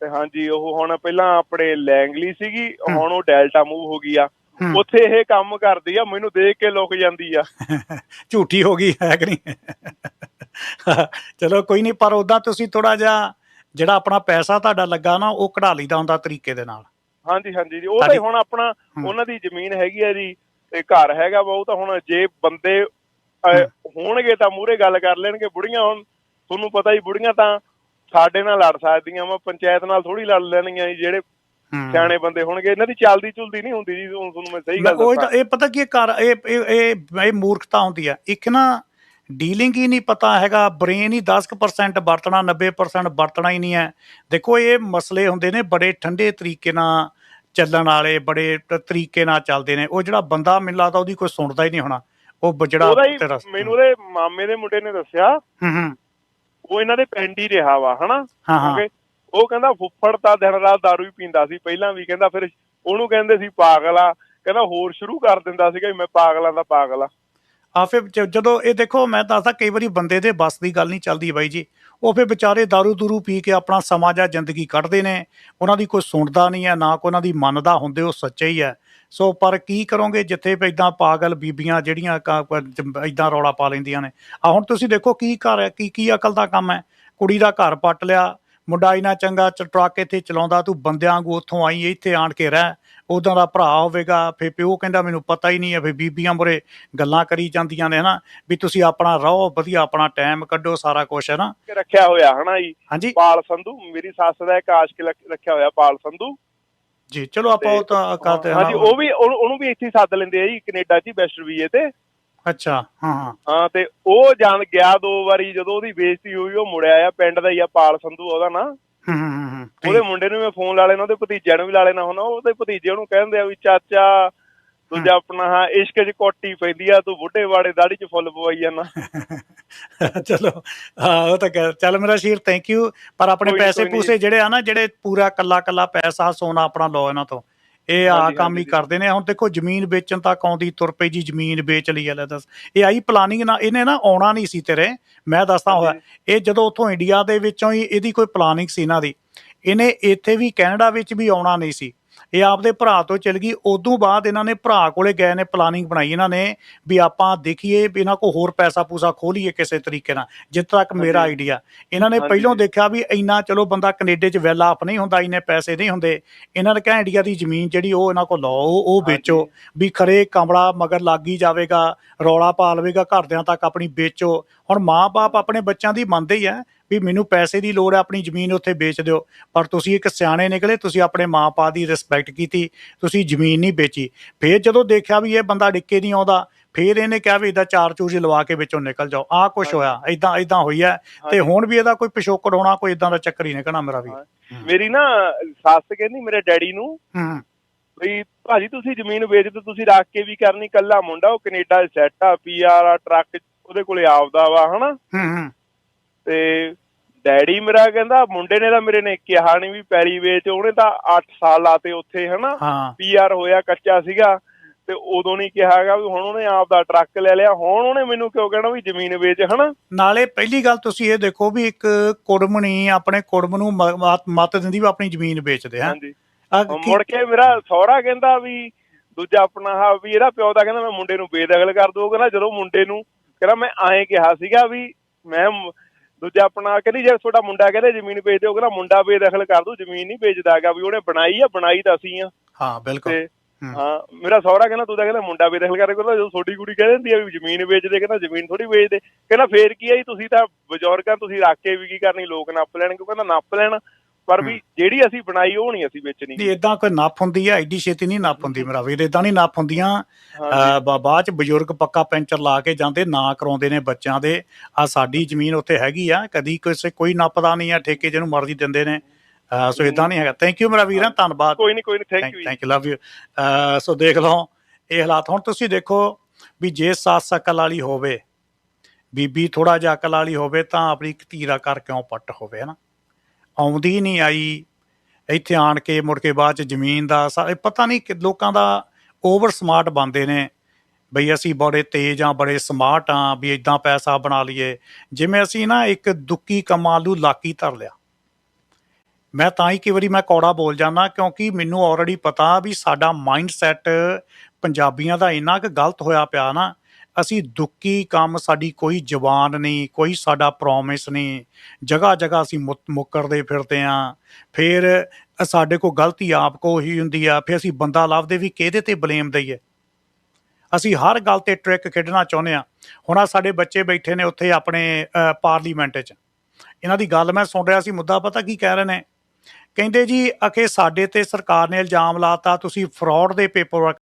ਤੇ ਹਾਂਜੀ ਉਹ ਹੁਣ ਪਹਿਲਾਂ ਆਪਣੇ ਲੈਂਗਲੀ ਸੀਗੀ। ਹੁਣ ਉਹ ਡੈਲਟਾ ਮੂਵ ਹੋ ਗਈ ਆ। ਉੱਥੇ ਇਹ ਕੰਮ ਕਰਦੀ ਆ ਮੈਨੂੰ ਦੇਖ ਕੇ ਲੁਕ ਜਾਂਦੀ ਆ। ਝੂਠੀ ਹੋ ਗਈ ਹੈ ਕਿ ਨਹੀਂ? ਚਲੋ ਕੋਈ ਨਹੀਂ ਪਰ ਉਦਾਂ ਤੁਸੀਂ ਥੋੜਾ ਜਿਹਾ ਜਿਹੜਾ ਆਪਣਾ ਪੈਸਾ ਤੁਹਾਡਾ ਲੱਗਾ ਨਾ ਉਹ ਕਢਾ ਲਈਦਾ ਹੁੰਦਾ ਤਰੀਕੇ ਦੇ ਨਾਲ। ਹਾਂਜੀ ਹਾਂਜੀ ਜੀ। ਉਹ ਤਾਂ ਹੁਣ ਆਪਣਾ। ਉਹਨਾਂ ਦੀ ਜ਼ਮੀਨ ਹੈਗੀ ਆ ਜੀ ਤੇ ਘਰ ਹੈਗਾ ਵਾ ਉਹ ਤਾਂ ਹੁਣ ਜੇ ਬੰਦੇ ਹੋਣਗੇ ਤਾਂ ਮੂਹਰੇ ਗੱਲ ਕਰ ਲੈਣਗੇ। ਬੁੜੀਆਂ ਹੁਣ ਤੁਹਾਨੂੰ ਪਤਾ ਹੀ ਬੁੜੀਆਂ ਤਾਂ ਸਾਡੇ ਨਾਲ ਲੜ ਸਕਦੀਆਂ ਵਾ ਪੰਚਾਇਤ ਨਾਲ ਥੋੜੀ ਲੜ ਲੈਣਗੀਆਂ ਜੀ ਜਿਹੜੇ। ਸਿਆਣੇ ਬੰਦੇ ਹੋਣਗੇ। ਇਹਨਾਂ ਦੀ ਚੱਲਦੀ ਚੁਲਦੀ ਨਹੀਂ ਹੁੰਦੀ ਜੀ ਤੁਹਾਨੂੰ ਮੈਂ ਸਹੀ ਗੱਲ ਉਹ ਦੱਸਾਂ। ਇਹ ਪਤਾ ਕੀ ਇਹ ਇਹ ਇਹ ਮੂਰਖਤਾ ਹੁੰਦੀ ਆ। ਇੱਕ ਨਾ ਡੀਲਿੰਗ ਹੀ ਨਹੀਂ ਪਤਾ ਹੈਗਾ ਬ੍ਰੇਨ ਹੀ 10% ਵਰਤਣਾ 90% ਵਰਤਣਾ ਹੀ ਨਹੀਂ ਹੈ। ਦੇਖੋ ਇਹ ਮਸਲੇ ਹੁੰਦੇ ਨੇ ਬੜੇ ਠੰਡੇ ਤਰੀਕੇ ਨਾਲ ਚੱਲਣ ਵਾਲੇ ਬੜੇ ਤਰੀਕੇ ਨਾਲ ਚੱਲਦੇ ਨੇ। ਉਹ ਜਿਹੜਾ ਬੰਦਾ ਮੈਨੂੰ ਲੱਗਦਾ ਉਹਦੀ ਕੋਈ ਸੁਣਦਾ ਹੀ ਨਹੀਂ ਹੋਣਾ। ਉਹ ਜਿਹੜਾ ਤੇਰਾ ਮੈਨੂੰ ਉਹਦੇ ਮਾਮੇ ਦੇ ਮੁੰਡੇ ਨੇ ਦੱਸਿਆ ਹੂੰ ਹੂੰ। ਉਹ ਇਹਨਾਂ ਦੇ ਪਿੰਡ ਹੀ ਰਿਹਾ ਵਾ ਹਨਾ? ਕਿਉਂਕਿ ਉਹ ਕਹਿੰਦਾ ਫੁੱਫੜ ਤਾਂ ਦਿਨ ਰਾਤ ਦਾਰੂ ਹੀ ਪੀਂਦਾ ਸੀ ਪਹਿਲਾਂ ਵੀ। ਕਹਿੰਦਾ ਫਿਰ ਉਹਨੂੰ ਕਹਿੰਦੇ ਸੀ ਪਾਗਲ। ਆ ਕਹਿੰਦਾ ਹੋਰ ਸ਼ੁਰੂ ਕਰ ਦਿੰਦਾ ਸੀਗਾ ਮੈਂ ਪਾਗਲਾਂ ਦਾ ਪਾਗਲ। ਆਫੇ ਜਦੋਂ ਇਹ ਦੇਖੋ, ਮੈਂ ਦੱਸਦਾ ਕਈ ਵਾਰੀ ਬੰਦੇ ਦੇ ਬਸ ਦੀ ਗੱਲ ਨਹੀਂ ਚੱਲਦੀ ਬਾਈ ਜੀ। ਉਹ ਫਿਰ ਵਿਚਾਰੇ दारू ਦੂਰੂ ਪੀ ਕੇ ਆਪਣਾ ਸਮਾਂ ਜਾਂ ਜ਼ਿੰਦਗੀ ਕੱਢਦੇ ਨੇ। ਉਹਨਾਂ ਦੀ ਕੋਈ ਸੁਣਦਾ ਨਹੀਂ ਹੈ, ਨਾ ਕੋਈ ਉਹਨਾਂ ਦੀ ਮੰਨਦਾ ਹੁੰਦੇ, ਉਹ ਸੱਚੇ ਹੀ ਹੈ। ਸੋ ਪਰ ਕੀ ਕਰੋਗੇ, ਜਿੱਥੇ ਇਦਾਂ ਪਾਗਲ ਬੀਬੀਆਂ ਜਿਹੜੀਆਂ ਇਦਾਂ ਰੌਲਾ ਪਾ ਲੈਂਦੀਆਂ ਨੇ। ਆ ਹੁਣ ਤੁਸੀਂ ਦੇਖੋ ਕੀ ਘਰ ਹੈ, ਕੀ ਕੀ ਅਕਲ ਦਾ ਕੰਮ ਹੈ। ਕੁੜੀ ਦਾ ਘਰ ਪੱਟ ਲਿਆ, ਮੁੰਡਾ ਇਨਾ ਚੰਗਾ, ਚ- ਟਰੱਕ ਇੱਥੇ ਚਲਾਉਂਦਾ, ਤੂੰ ਬੰਦਿਆਂ ਵਾਂਗੂ ਉੱਥੋਂ ਆਈ, ਇੱਥੇ ਆਣ ਕੇ ਰਹਿ। ਉਦਾਂ ਦਾ ਭਰਾ ਹੋਵੇਗਾ ਫੇ ਪਿਓ ਕਹਿੰਦਾ ਮੈਨੂੰ ਪਤਾ ਹੀ ਨਹੀਂ ਹੈ ਫੇ ਬੀਬੀਆਂ ਮੁਰੇ ਗੱਲਾਂ ਕਰੀ ਜਾਂਦੀਆਂ ਨੇ ਹਨਾ? ਵੀ ਤੁਸੀਂ ਆਪਣਾ ਰਹੋ ਵਧੀਆ ਆਪਣਾ ਟਾਈਮ ਕੱਢੋ ਸਾਰਾ ਕੁਝ ਹੈ ਨਾ ਰੱਖਿਆ ਹੋਇਆ ਹਨਾ ਜੀ? ਹਾਂਜੀ। ਪਾਲ ਸੰਧੂ ਮੇਰੀ ਸੱਸ ਦਾ ਇੱਕ ਆਸ਼ਕ ਰੱਖਿਆ ਹੋਇਆ ਪਾਲ ਸੰਧੂ। ਜੀ ਚਲੋ ਆਪਾਂ ਉਹ ਤਾਂ ਕਰਦੇ ਹਾਂਜੀ ਉਹ ਵੀ ਉਹਨੂੰ ਵੀ ਇੱਥੇ ਹੀ ਸੱਦ ਲੈਂਦੇ ਆ ਜੀ ਕੈਨੇਡਾ 'ਚ ਵੈਸਟ ਵੀਏ ਤੇ। ਅੱਛਾ ਹਾਂ ਹਾਂ। ਹਾਂ ਤੇ ਉਹ ਜਾਣ ਗਿਆ ਦੋ ਵਾਰੀ ਜਦੋਂ ਉਹਦੀ ਬੇਇੱਜ਼ਤੀ ਹੋਈ ਉਹ ਮੁੜਿਆ ਆ ਪਿੰਡ ਦਾ ਹੀ ਆ ਪਾਲ ਸੰਧੂ ਉਹਦਾ ਨਾਂ। ਹੂੰ ਹੂੰ ਹੂੰ, ਹੂੰ ਉਹਦੇ। ਮੁੰਡੇ ਨੂੰ ਮੈਂ ਫੋਨ ਲਾ ਲੈਣਾ ਉਹਦੇ ਭਤੀਜਿਆਂ ਨੂੰ ਵੀ ਲਾ ਲੈਣਾ ਹੁਣ ਉਹਦੇ ਭਤੀਜੇ ਉਹਨੂੰ ਕਹਿੰਦੇ ਆ ਵੀ ਚਾਚਾ ਦੂਜਾ ਆਪਣਾ ਹਾਂ ਇਸ਼ਕ 'ਚ ਕੋਟੀ ਪੈਂਦੀ ਆ ਤੂੰ ਬੁੱਢੇ ਵਾਲੇ ਦਾੜੀ 'ਚ ਫੁੱਲ ਪਵਾਈ ਜਾਂਦਾ ਚਲੋ ਹਾਂ ਉਹ ਤਾਂ ਕਹਿ- ਚੱਲ ਮੇਰਾ ਸ਼ੀਰ ਥੈਂਕ ਯੂ ਪਰ ਆਪਣੇ ਪੈਸੇ। ਪੂਸੇ ਜਿਹੜੇ ਆ ਨਾ ਜਿਹੜੇ ਪੂਰਾ ਕੱਲਾ ਕੱਲਾ ਪੈਸਾ ਸੋਨਾ ਆਪਣਾ ਲਓ ਇਹਨਾਂ ਤੋਂ ਇਹ ਆ ਕੰਮ ਹੀ। ਕਰਦੇ ਨੇ। ਹੁਣ ਦੇਖੋ ਜ਼ਮੀਨ ਵੇਚਣ ਤੱਕ ਆਉਂਦੀ ਤੁਰ ਪਈ ਜੀ ਜ਼ਮੀਨ ਵੇਚ ਲਈ ਆ ਲੈ ਦੱਸ। ਇਹ ਆਈ ਪਲਾਨਿੰਗ ਨਾ ਇਹਨੇ ਨਾ ਆਉਣਾ ਨਹੀਂ ਸੀ ਤੇਰੇ। ਮੈਂ ਦੱਸਦਾ ਹੋਇਆ ਇਹ ਜਦੋਂ ਉੱਥੋਂ ਇੰਡੀਆ ਦੇ ਵਿੱਚੋਂ ਹੀ ਇਹਦੀ ਕੋਈ ਪਲਾਨਿੰਗ ਸੀ ਇਹਨਾਂ ਦੀ। ਇਹਨੇ ਇੱਥੇ ਵੀ ਕੈਨੇਡਾ ਵਿੱਚ ਵੀ ਆਉਣਾ ਨਹੀਂ ਸੀ। ਇਹ ਆਪਦੇ ਭਰਾ ਤੋਂ ਚਲ ਗਈ। ਉਦੋਂ ਬਾਅਦ ਇਹਨਾਂ ਨੇ ਭਰਾ ਕੋਲੇ ਗਏ ਨੇ ਪਲਾਨਿੰਗ ਬਣਾਈ ਇਹਨਾਂ ਨੇ ਵੀ ਆਪਾਂ ਦੇਖੀਏ ਵੀ ਇਹਨਾਂ ਕੋ ਹੋਰ ਪੈਸਾ ਪੂਸਾ ਖੋਲੀਏ ਕਿਸੇ ਤਰੀਕੇ ਨਾਲ ਜਿੱਥੇ ਤੱਕ ਮੇਰਾ। ਆਈਡੀਆ ਇਹਨਾਂ ਨੇ। ਪਹਿਲਾਂ ਦੇਖਿਆ ਵੀ ਇੰਨਾ ਚਲੋ ਬੰਦਾ ਕੈਨੇਡਾ 'ਚ ਵੈਲ ਆਫ ਨਹੀਂ ਹੁੰਦਾ ਇੰਨੇ ਪੈਸੇ ਨਹੀਂ ਹੁੰਦੇ। ਇਹਨਾਂ ਨੇ ਕਿਹਾ ਇੰਡੀਆ ਦੀ ਜ਼ਮੀਨ ਜਿਹੜੀ ਉਹ ਇਹਨਾਂ ਕੋਲ ਲਓ ਉਹ- ਉਹ ਵੇਚੋ। ਵੀ ਖਰੇ ਕਮਲਾ ਮਗਰ ਲੱਗੀ ਜਾਵੇਗਾ ਰੌਲਾ ਪਾ ਲਵੇਗਾ ਘਰਦਿਆਂ ਤੱਕ ਆਪਣੀ ਵੇਚੋ। ਹੁਣ ਮਾਪੇ ਆਪਣੇ ਬੱਚਿਆਂ ਦੀ ਮੰਨਦੇ ਹੀ ਆ ਵੀ ਮੈਨੂੰ ਪੈਸੇ ਦੀ ਲੋੜ ਹੈ ਆਪਣੀ ਜ਼ਮੀਨ ਉੱਥੇ ਵੇਚ ਦਿਓ। ਪਰ ਤੁਸੀਂ ਇੱਕ ਸਿਆਣੇ ਨਿਕਲੇ ਤੁਸੀਂ ਆਪਣੇ ਮਾਪੇ ਦੀ ਰਿਸਪੈਕਟ ਕੀਤੀ ਤੁਸੀਂ ਜ਼ਮੀਨ ਨਹੀਂ ਵੇਚੀ। ਫਿਰ ਜਦੋਂ ਦੇਖਿਆ ਵੀ ਇਹ ਬੰਦਾ ਡਿੱਕੇ ਨਹੀਂ ਆਉਂਦਾ ਫਿਰ ਇਹਨੇ ਕਿਹਾ ਵੀ ਇਹਦਾ ਚਾਰ ਚੂਜ ਲਵਾ ਕੇ ਵਿੱਚੋਂ ਨਿਕਲ ਜਾਓ। ਕੁਛ ਹਾਂਜੀ। ਹੋਇਆ ਇਦਾਂ ਇਦਾਂ ਹੋਈ ਹੈ ਤੇ। ਹੁਣ ਵੀ ਇਹਦਾ ਕੋਈ ਪਿਛੋਕੜ ਹੋਣਾ ਕੋਈ ਇਦਾਂ ਦਾ ਚੱਕਰ ਹੀ ਨਿਕਲਣਾ ਮੇਰਾ ਵੀ। ਮੇਰੀ ਨਾ ਸੱਸ ਕਹਿੰਦੀ ਮੇਰੇ ਡੈਡੀ ਨੂੰ ਹੂੰ। ਵੀ ਭਾਜੀ ਤੁਸੀਂ ਜ਼ਮੀਨ ਵੇਚ ਤੇ ਤੁਸੀਂ ਰੱਖ ਕੇ ਵੀ ਕਰਨੀ ਕੱਲਾ ਮੁੰਡਾ ਉਹ ਕੈਨੇਡਾ ਸੈੱਟ ਆ ਪੀਆਰ ਆ ਟਰੱਕ ਉਹਦੇ ਕੋਲੇ ਆਪਦਾ ਵਾ ਹਨਾ? ਹੂੰ ਹੂੰ। ਤੇ ਡੈਡੀ ਮੇਰਾ ਕਹਿੰਦਾ ਮੁੰਡੇ ਨੇ ਤਾਂ ਮੇਰੇ ਨੇ ਕਿਹਾ ਨਹੀਂ ਵੀ ਪੈਲੀ ਵੇਚ ਉਹਨੇ ਤਾਂ 8 ਸਾਲ ਲਾਤੇ ਉੱਥੇ ਹਨਾ? ਪੀਆਰ ਹੋਇਆ ਕੱਚਾ ਸੀਗਾ ਤੇ ਉਦੋਂ ਨਹੀਂ ਕਿਹਾਗਾ ਵੀ ਹੁਣ ਉਹਨੇ ਆਪ ਦਾ ਟਰੱਕ ਲੈ ਲਿਆ ਹੁਣ ਉਹਨੇ ਮੈਨੂੰ ਕਿਉਂ ਕਹਿਣਾ ਵੀ ਜ਼ਮੀਨ ਵੇਚ ਹਨਾ? ਨਾਲੇ ਪਹਿਲੀ ਗੱਲ ਤੁਸੀਂ ਇਹ ਦੇਖੋ ਵੀ ਇੱਕ ਕੁੜਮਣੀ ਆਪਣੇ ਕੁੜਮ ਨੂੰ ਮਤ- ਦਿੰਦੀ ਵੀ ਆਪਣੀ ਜ਼ਮੀਨ ਵੇਚਦੇ ਹਾਂ? ਹਾਂਜੀ। ਮੁੜ ਕੇ ਮੇਰਾ ਸਹੁਰਾ ਕਹਿੰਦਾ ਵੀ ਦੂਜਾ ਆਪਣਾ ਹਾ ਵੀ ਇਹਦਾ ਪਿਓ ਦਾ ਕਹਿੰਦਾ ਮੈਂ ਮੁੰਡੇ ਨੂੰ ਬੇਦਖਲ ਕਰ ਦੂ ਕਹਿੰਦਾ ਜਦੋਂ ਮੁੰਡੇ ਨੂੰ ਕਹਿੰਦਾ ਮੈਂ ਐਂ ਕਿਹਾ ਸੀਗਾ ਵੀ ਮ- ਦੂਜਾ ਆਪਣਾ ਕਹਿੰਦੀ ਜੇ ਤੁਹਾਡਾ ਮੁੰਡਾ ਕਹਿੰਦਾ ਜ਼ਮੀਨ ਵੇਚ ਦਿਓ ਕਹਿੰਦਾ ਮੁੰਡਾ ਬੇਦਖਲ ਕਰ ਦੂ ਜ਼ਮੀਨ ਨਹੀਂ ਵੇਚਦਾਗਾ ਵੀ ਉਹਨੇ ਬਣਾਈ ਆ ਬਣਾਈ ਤਾਂ ਅਸੀਂ ਆ। ਹਾਂ ਬਿਲਕੁਲ। ਹੂੰ। ਮੇਰਾ ਸਹੁਰਾ ਕਹਿੰਦਾ ਤੂੰ ਤਾਂ ਕਹਿੰਦਾ ਮੁੰਡਾ ਬੇਦਖਲ ਕਰ ਕਹਿੰਦਾ ਜਦੋਂ ਤੁਹਾਡੀ ਕੁੜੀ ਕਹਿ ਦਿੰਦੀ ਆ ਵੀ ਜ਼ਮੀਨ ਵੇਚ ਦੇ ਕਹਿੰਦਾ ਜ਼ਮੀਨ ਥੋੜੀ ਵੇਚ ਦੇ। ਕਹਿੰਦਾ ਫੇਰ ਕੀ ਆ ਜੀ ਤੁਸੀਂ ਤਾਂ ਬਜ਼ੁਰਗਾਂ ਤੁਸੀਂ ਰੱਖ ਕੇ ਵੀ ਕੀ ਕਰਨੀ ਲੋਕ ਨੱਪ ਲੈਣਗੇ ਕਹਿੰਦਾ ਨੱਪ ਲੈਣ। ਪਰ ਵੀ ਜਿਹੜੀ ਅਸੀਂ ਬਣਾਈ ਉਹ ਨਹੀਂ ਅਸੀਂ ਵੇਚਣੀ। ਨਹੀਂ ਇਦਾਂ ਕੋਈ ਨੱਪ ਹੁੰਦੀ ਹੈ ਐਡੀ ਛੇਤੀ ਨਹੀਂ ਨੱਪ ਹੁੰਦੀ ਮੇਰਾ ਵੀਰ ਇਦਾਂ ਨਹੀਂ ਨੱਪ ਹੁੰਦੀਆਂ। ਬਾਅਦ ਚ ਬਜ਼ੁਰਗ ਪੱਕਾ ਪੈਂਚਰ ਲਾ ਕੇ ਜਾਂਦੇ ਨਾ ਕਰਾਉਂਦੇ ਨੇ ਬੱਚਿਆਂ ਦੇ। ਆ ਸਾਡੀ ਜ਼ਮੀਨ ਉੱਥੇ ਹੈਗੀ ਆ ਕਦੀ ਕਿਸੇ ਕੋਈ ਨੱਪਦਾ ਨਹੀਂ ਆ ਠੇਕੇ ਜਿਹਨੂੰ ਮਰਜ਼ੀ ਦਿੰਦੇ ਨੇ। ਸੋ ਇਦਾਂ ਨਹੀਂ ਹੈਗਾ। ਥੈਂਕ ਯੂ ਮੇਰਾ ਵੀਰ ਧੰਨਵਾਦ। ਕੋਈ ਨਹੀਂ ਕੋਈ ਨਹੀਂ thank you thank you love you so ਦੇਖ ਲਓ ਇਹ ਹਾਲਾਤ। ਹੁਣ ਤੁਸੀਂ ਦੇਖੋ ਵੀ ਜੇ ਸੱਸ ਅਕਲ ਵਾਲੀ ਹੋਵੇ ਬੀਬੀ ਥੋੜਾ ਜਿਹਾ ਅਕਲ ਵਾਲੀ ਹੋਵੇ ਤਾਂ ਆਪਣੀ ਧੀਰਾ ਕਰ ਕਿਉਂ ਪੱਟ ਹੋਵੇ ਹਨਾ? ਆਉਂਦੀ ਨਹੀਂ ਆਈ। ਇੱਥੇ ਆਣ ਕੇ ਮੁੜ ਕੇ ਬਾਅਦ ਚ ਜ਼ਮੀਨ ਦਾ ਸਾ- ਪਤਾ ਨਹੀਂ ਕਿ ਲੋਕਾਂ ਦਾ ਓਵਰ ਸਮਾਰਟ ਬੰਦੇ ਨੇ। ਬਈ ਅਸੀਂ ਬੜੇ ਤੇਜ਼ ਆ, ਬੜੇ ਸਮਾਰਟ ਆ ਵੀ ਇਦਾਂ ਪੈਸਾ ਬਣਾ ਲਈਏ। ਜਿਵੇਂ ਅਸੀਂ ਨਾ ਇੱਕ ਦੁੱਕੀ ਕਮਾਲੂ ਲਾਕੀ ਧਰ ਲਿਆ। ਮੈਂ ਤਾਂ ਹੀ ਕਈ ਵਾਰੀ ਮੈਂ ਕੌੜਾ ਬੋਲ ਜਾਂਦਾ ਕਿਉਂਕਿ ਮੈਨੂੰ ਆਲਰੇਡੀ ਪਤਾ ਵੀ ਸਾਡਾ ਮਾਈਂਡ ਸੈਟ ਪੰਜਾਬੀਆਂ ਦਾ ਇੰਨਾ ਕੁ ਗਲਤ ਹੋਇਆ ਪਿਆ ਨਾ ਅਸੀਂ ਦੁੱਕੀ ਕੰਮ ਸਾਡੀ ਕੋਈ ਜ਼ਬਾਨ ਨਹੀਂ, ਕੋਈ ਸਾਡਾ ਪ੍ਰੋਮਿਸ ਨਹੀਂ। ਜਗ੍ਹਾ ਜਗ੍ਹਾ ਅਸੀਂ ਮੁੱਤ- ਮੁੱਕਰਦੇ ਫਿਰਦੇ ਆ। ਫਿਰ ਸਾਡੇ ਕੋਲ ਗਲਤੀ ਆਪ ਕੋ ਹੀ ਹੁੰਦੀ ਆ, ਫਿਰ ਅਸੀਂ ਬੰਦਾ ਲੱਭਦੇ ਵੀ ਕਿਹਦੇ ਤੇ ਬਲੇਮ ਦਈਏ? ਅਸੀਂ ਹਰ ਗੱਲ ਤੇ ਟ੍ਰਿਕ ਖੇਡਣਾ ਚਾਹੁੰਦੇ ਆ। ਹੁਣ ਆ ਸਾਡੇ ਬੱਚੇ ਬੈਠੇ ਨੇ ਉੱਥੇ ਆਪਣੇ ਪਾਰਲੀਮੈਂਟ 'ਚ। ਇਹਨਾਂ ਦੀ ਗੱਲ ਮੈਂ ਸੁਣ ਰਿਹਾ ਸੀ, ਮੁੱਦਾ ਪਤਾ ਕੀ ਕਹਿ ਰਹੇ ਨੇ? ਕਹਿੰਦੇ ਜੀ, ਅਖੇ ਸਾਡੇ ਤੇ ਸਰਕਾਰ ਨੇ ਇਲਜ਼ਾਮ ਲਾਤਾ, ਤੁਸੀਂ ਫਰਾਡ ਦੇ ਪੇਪਰ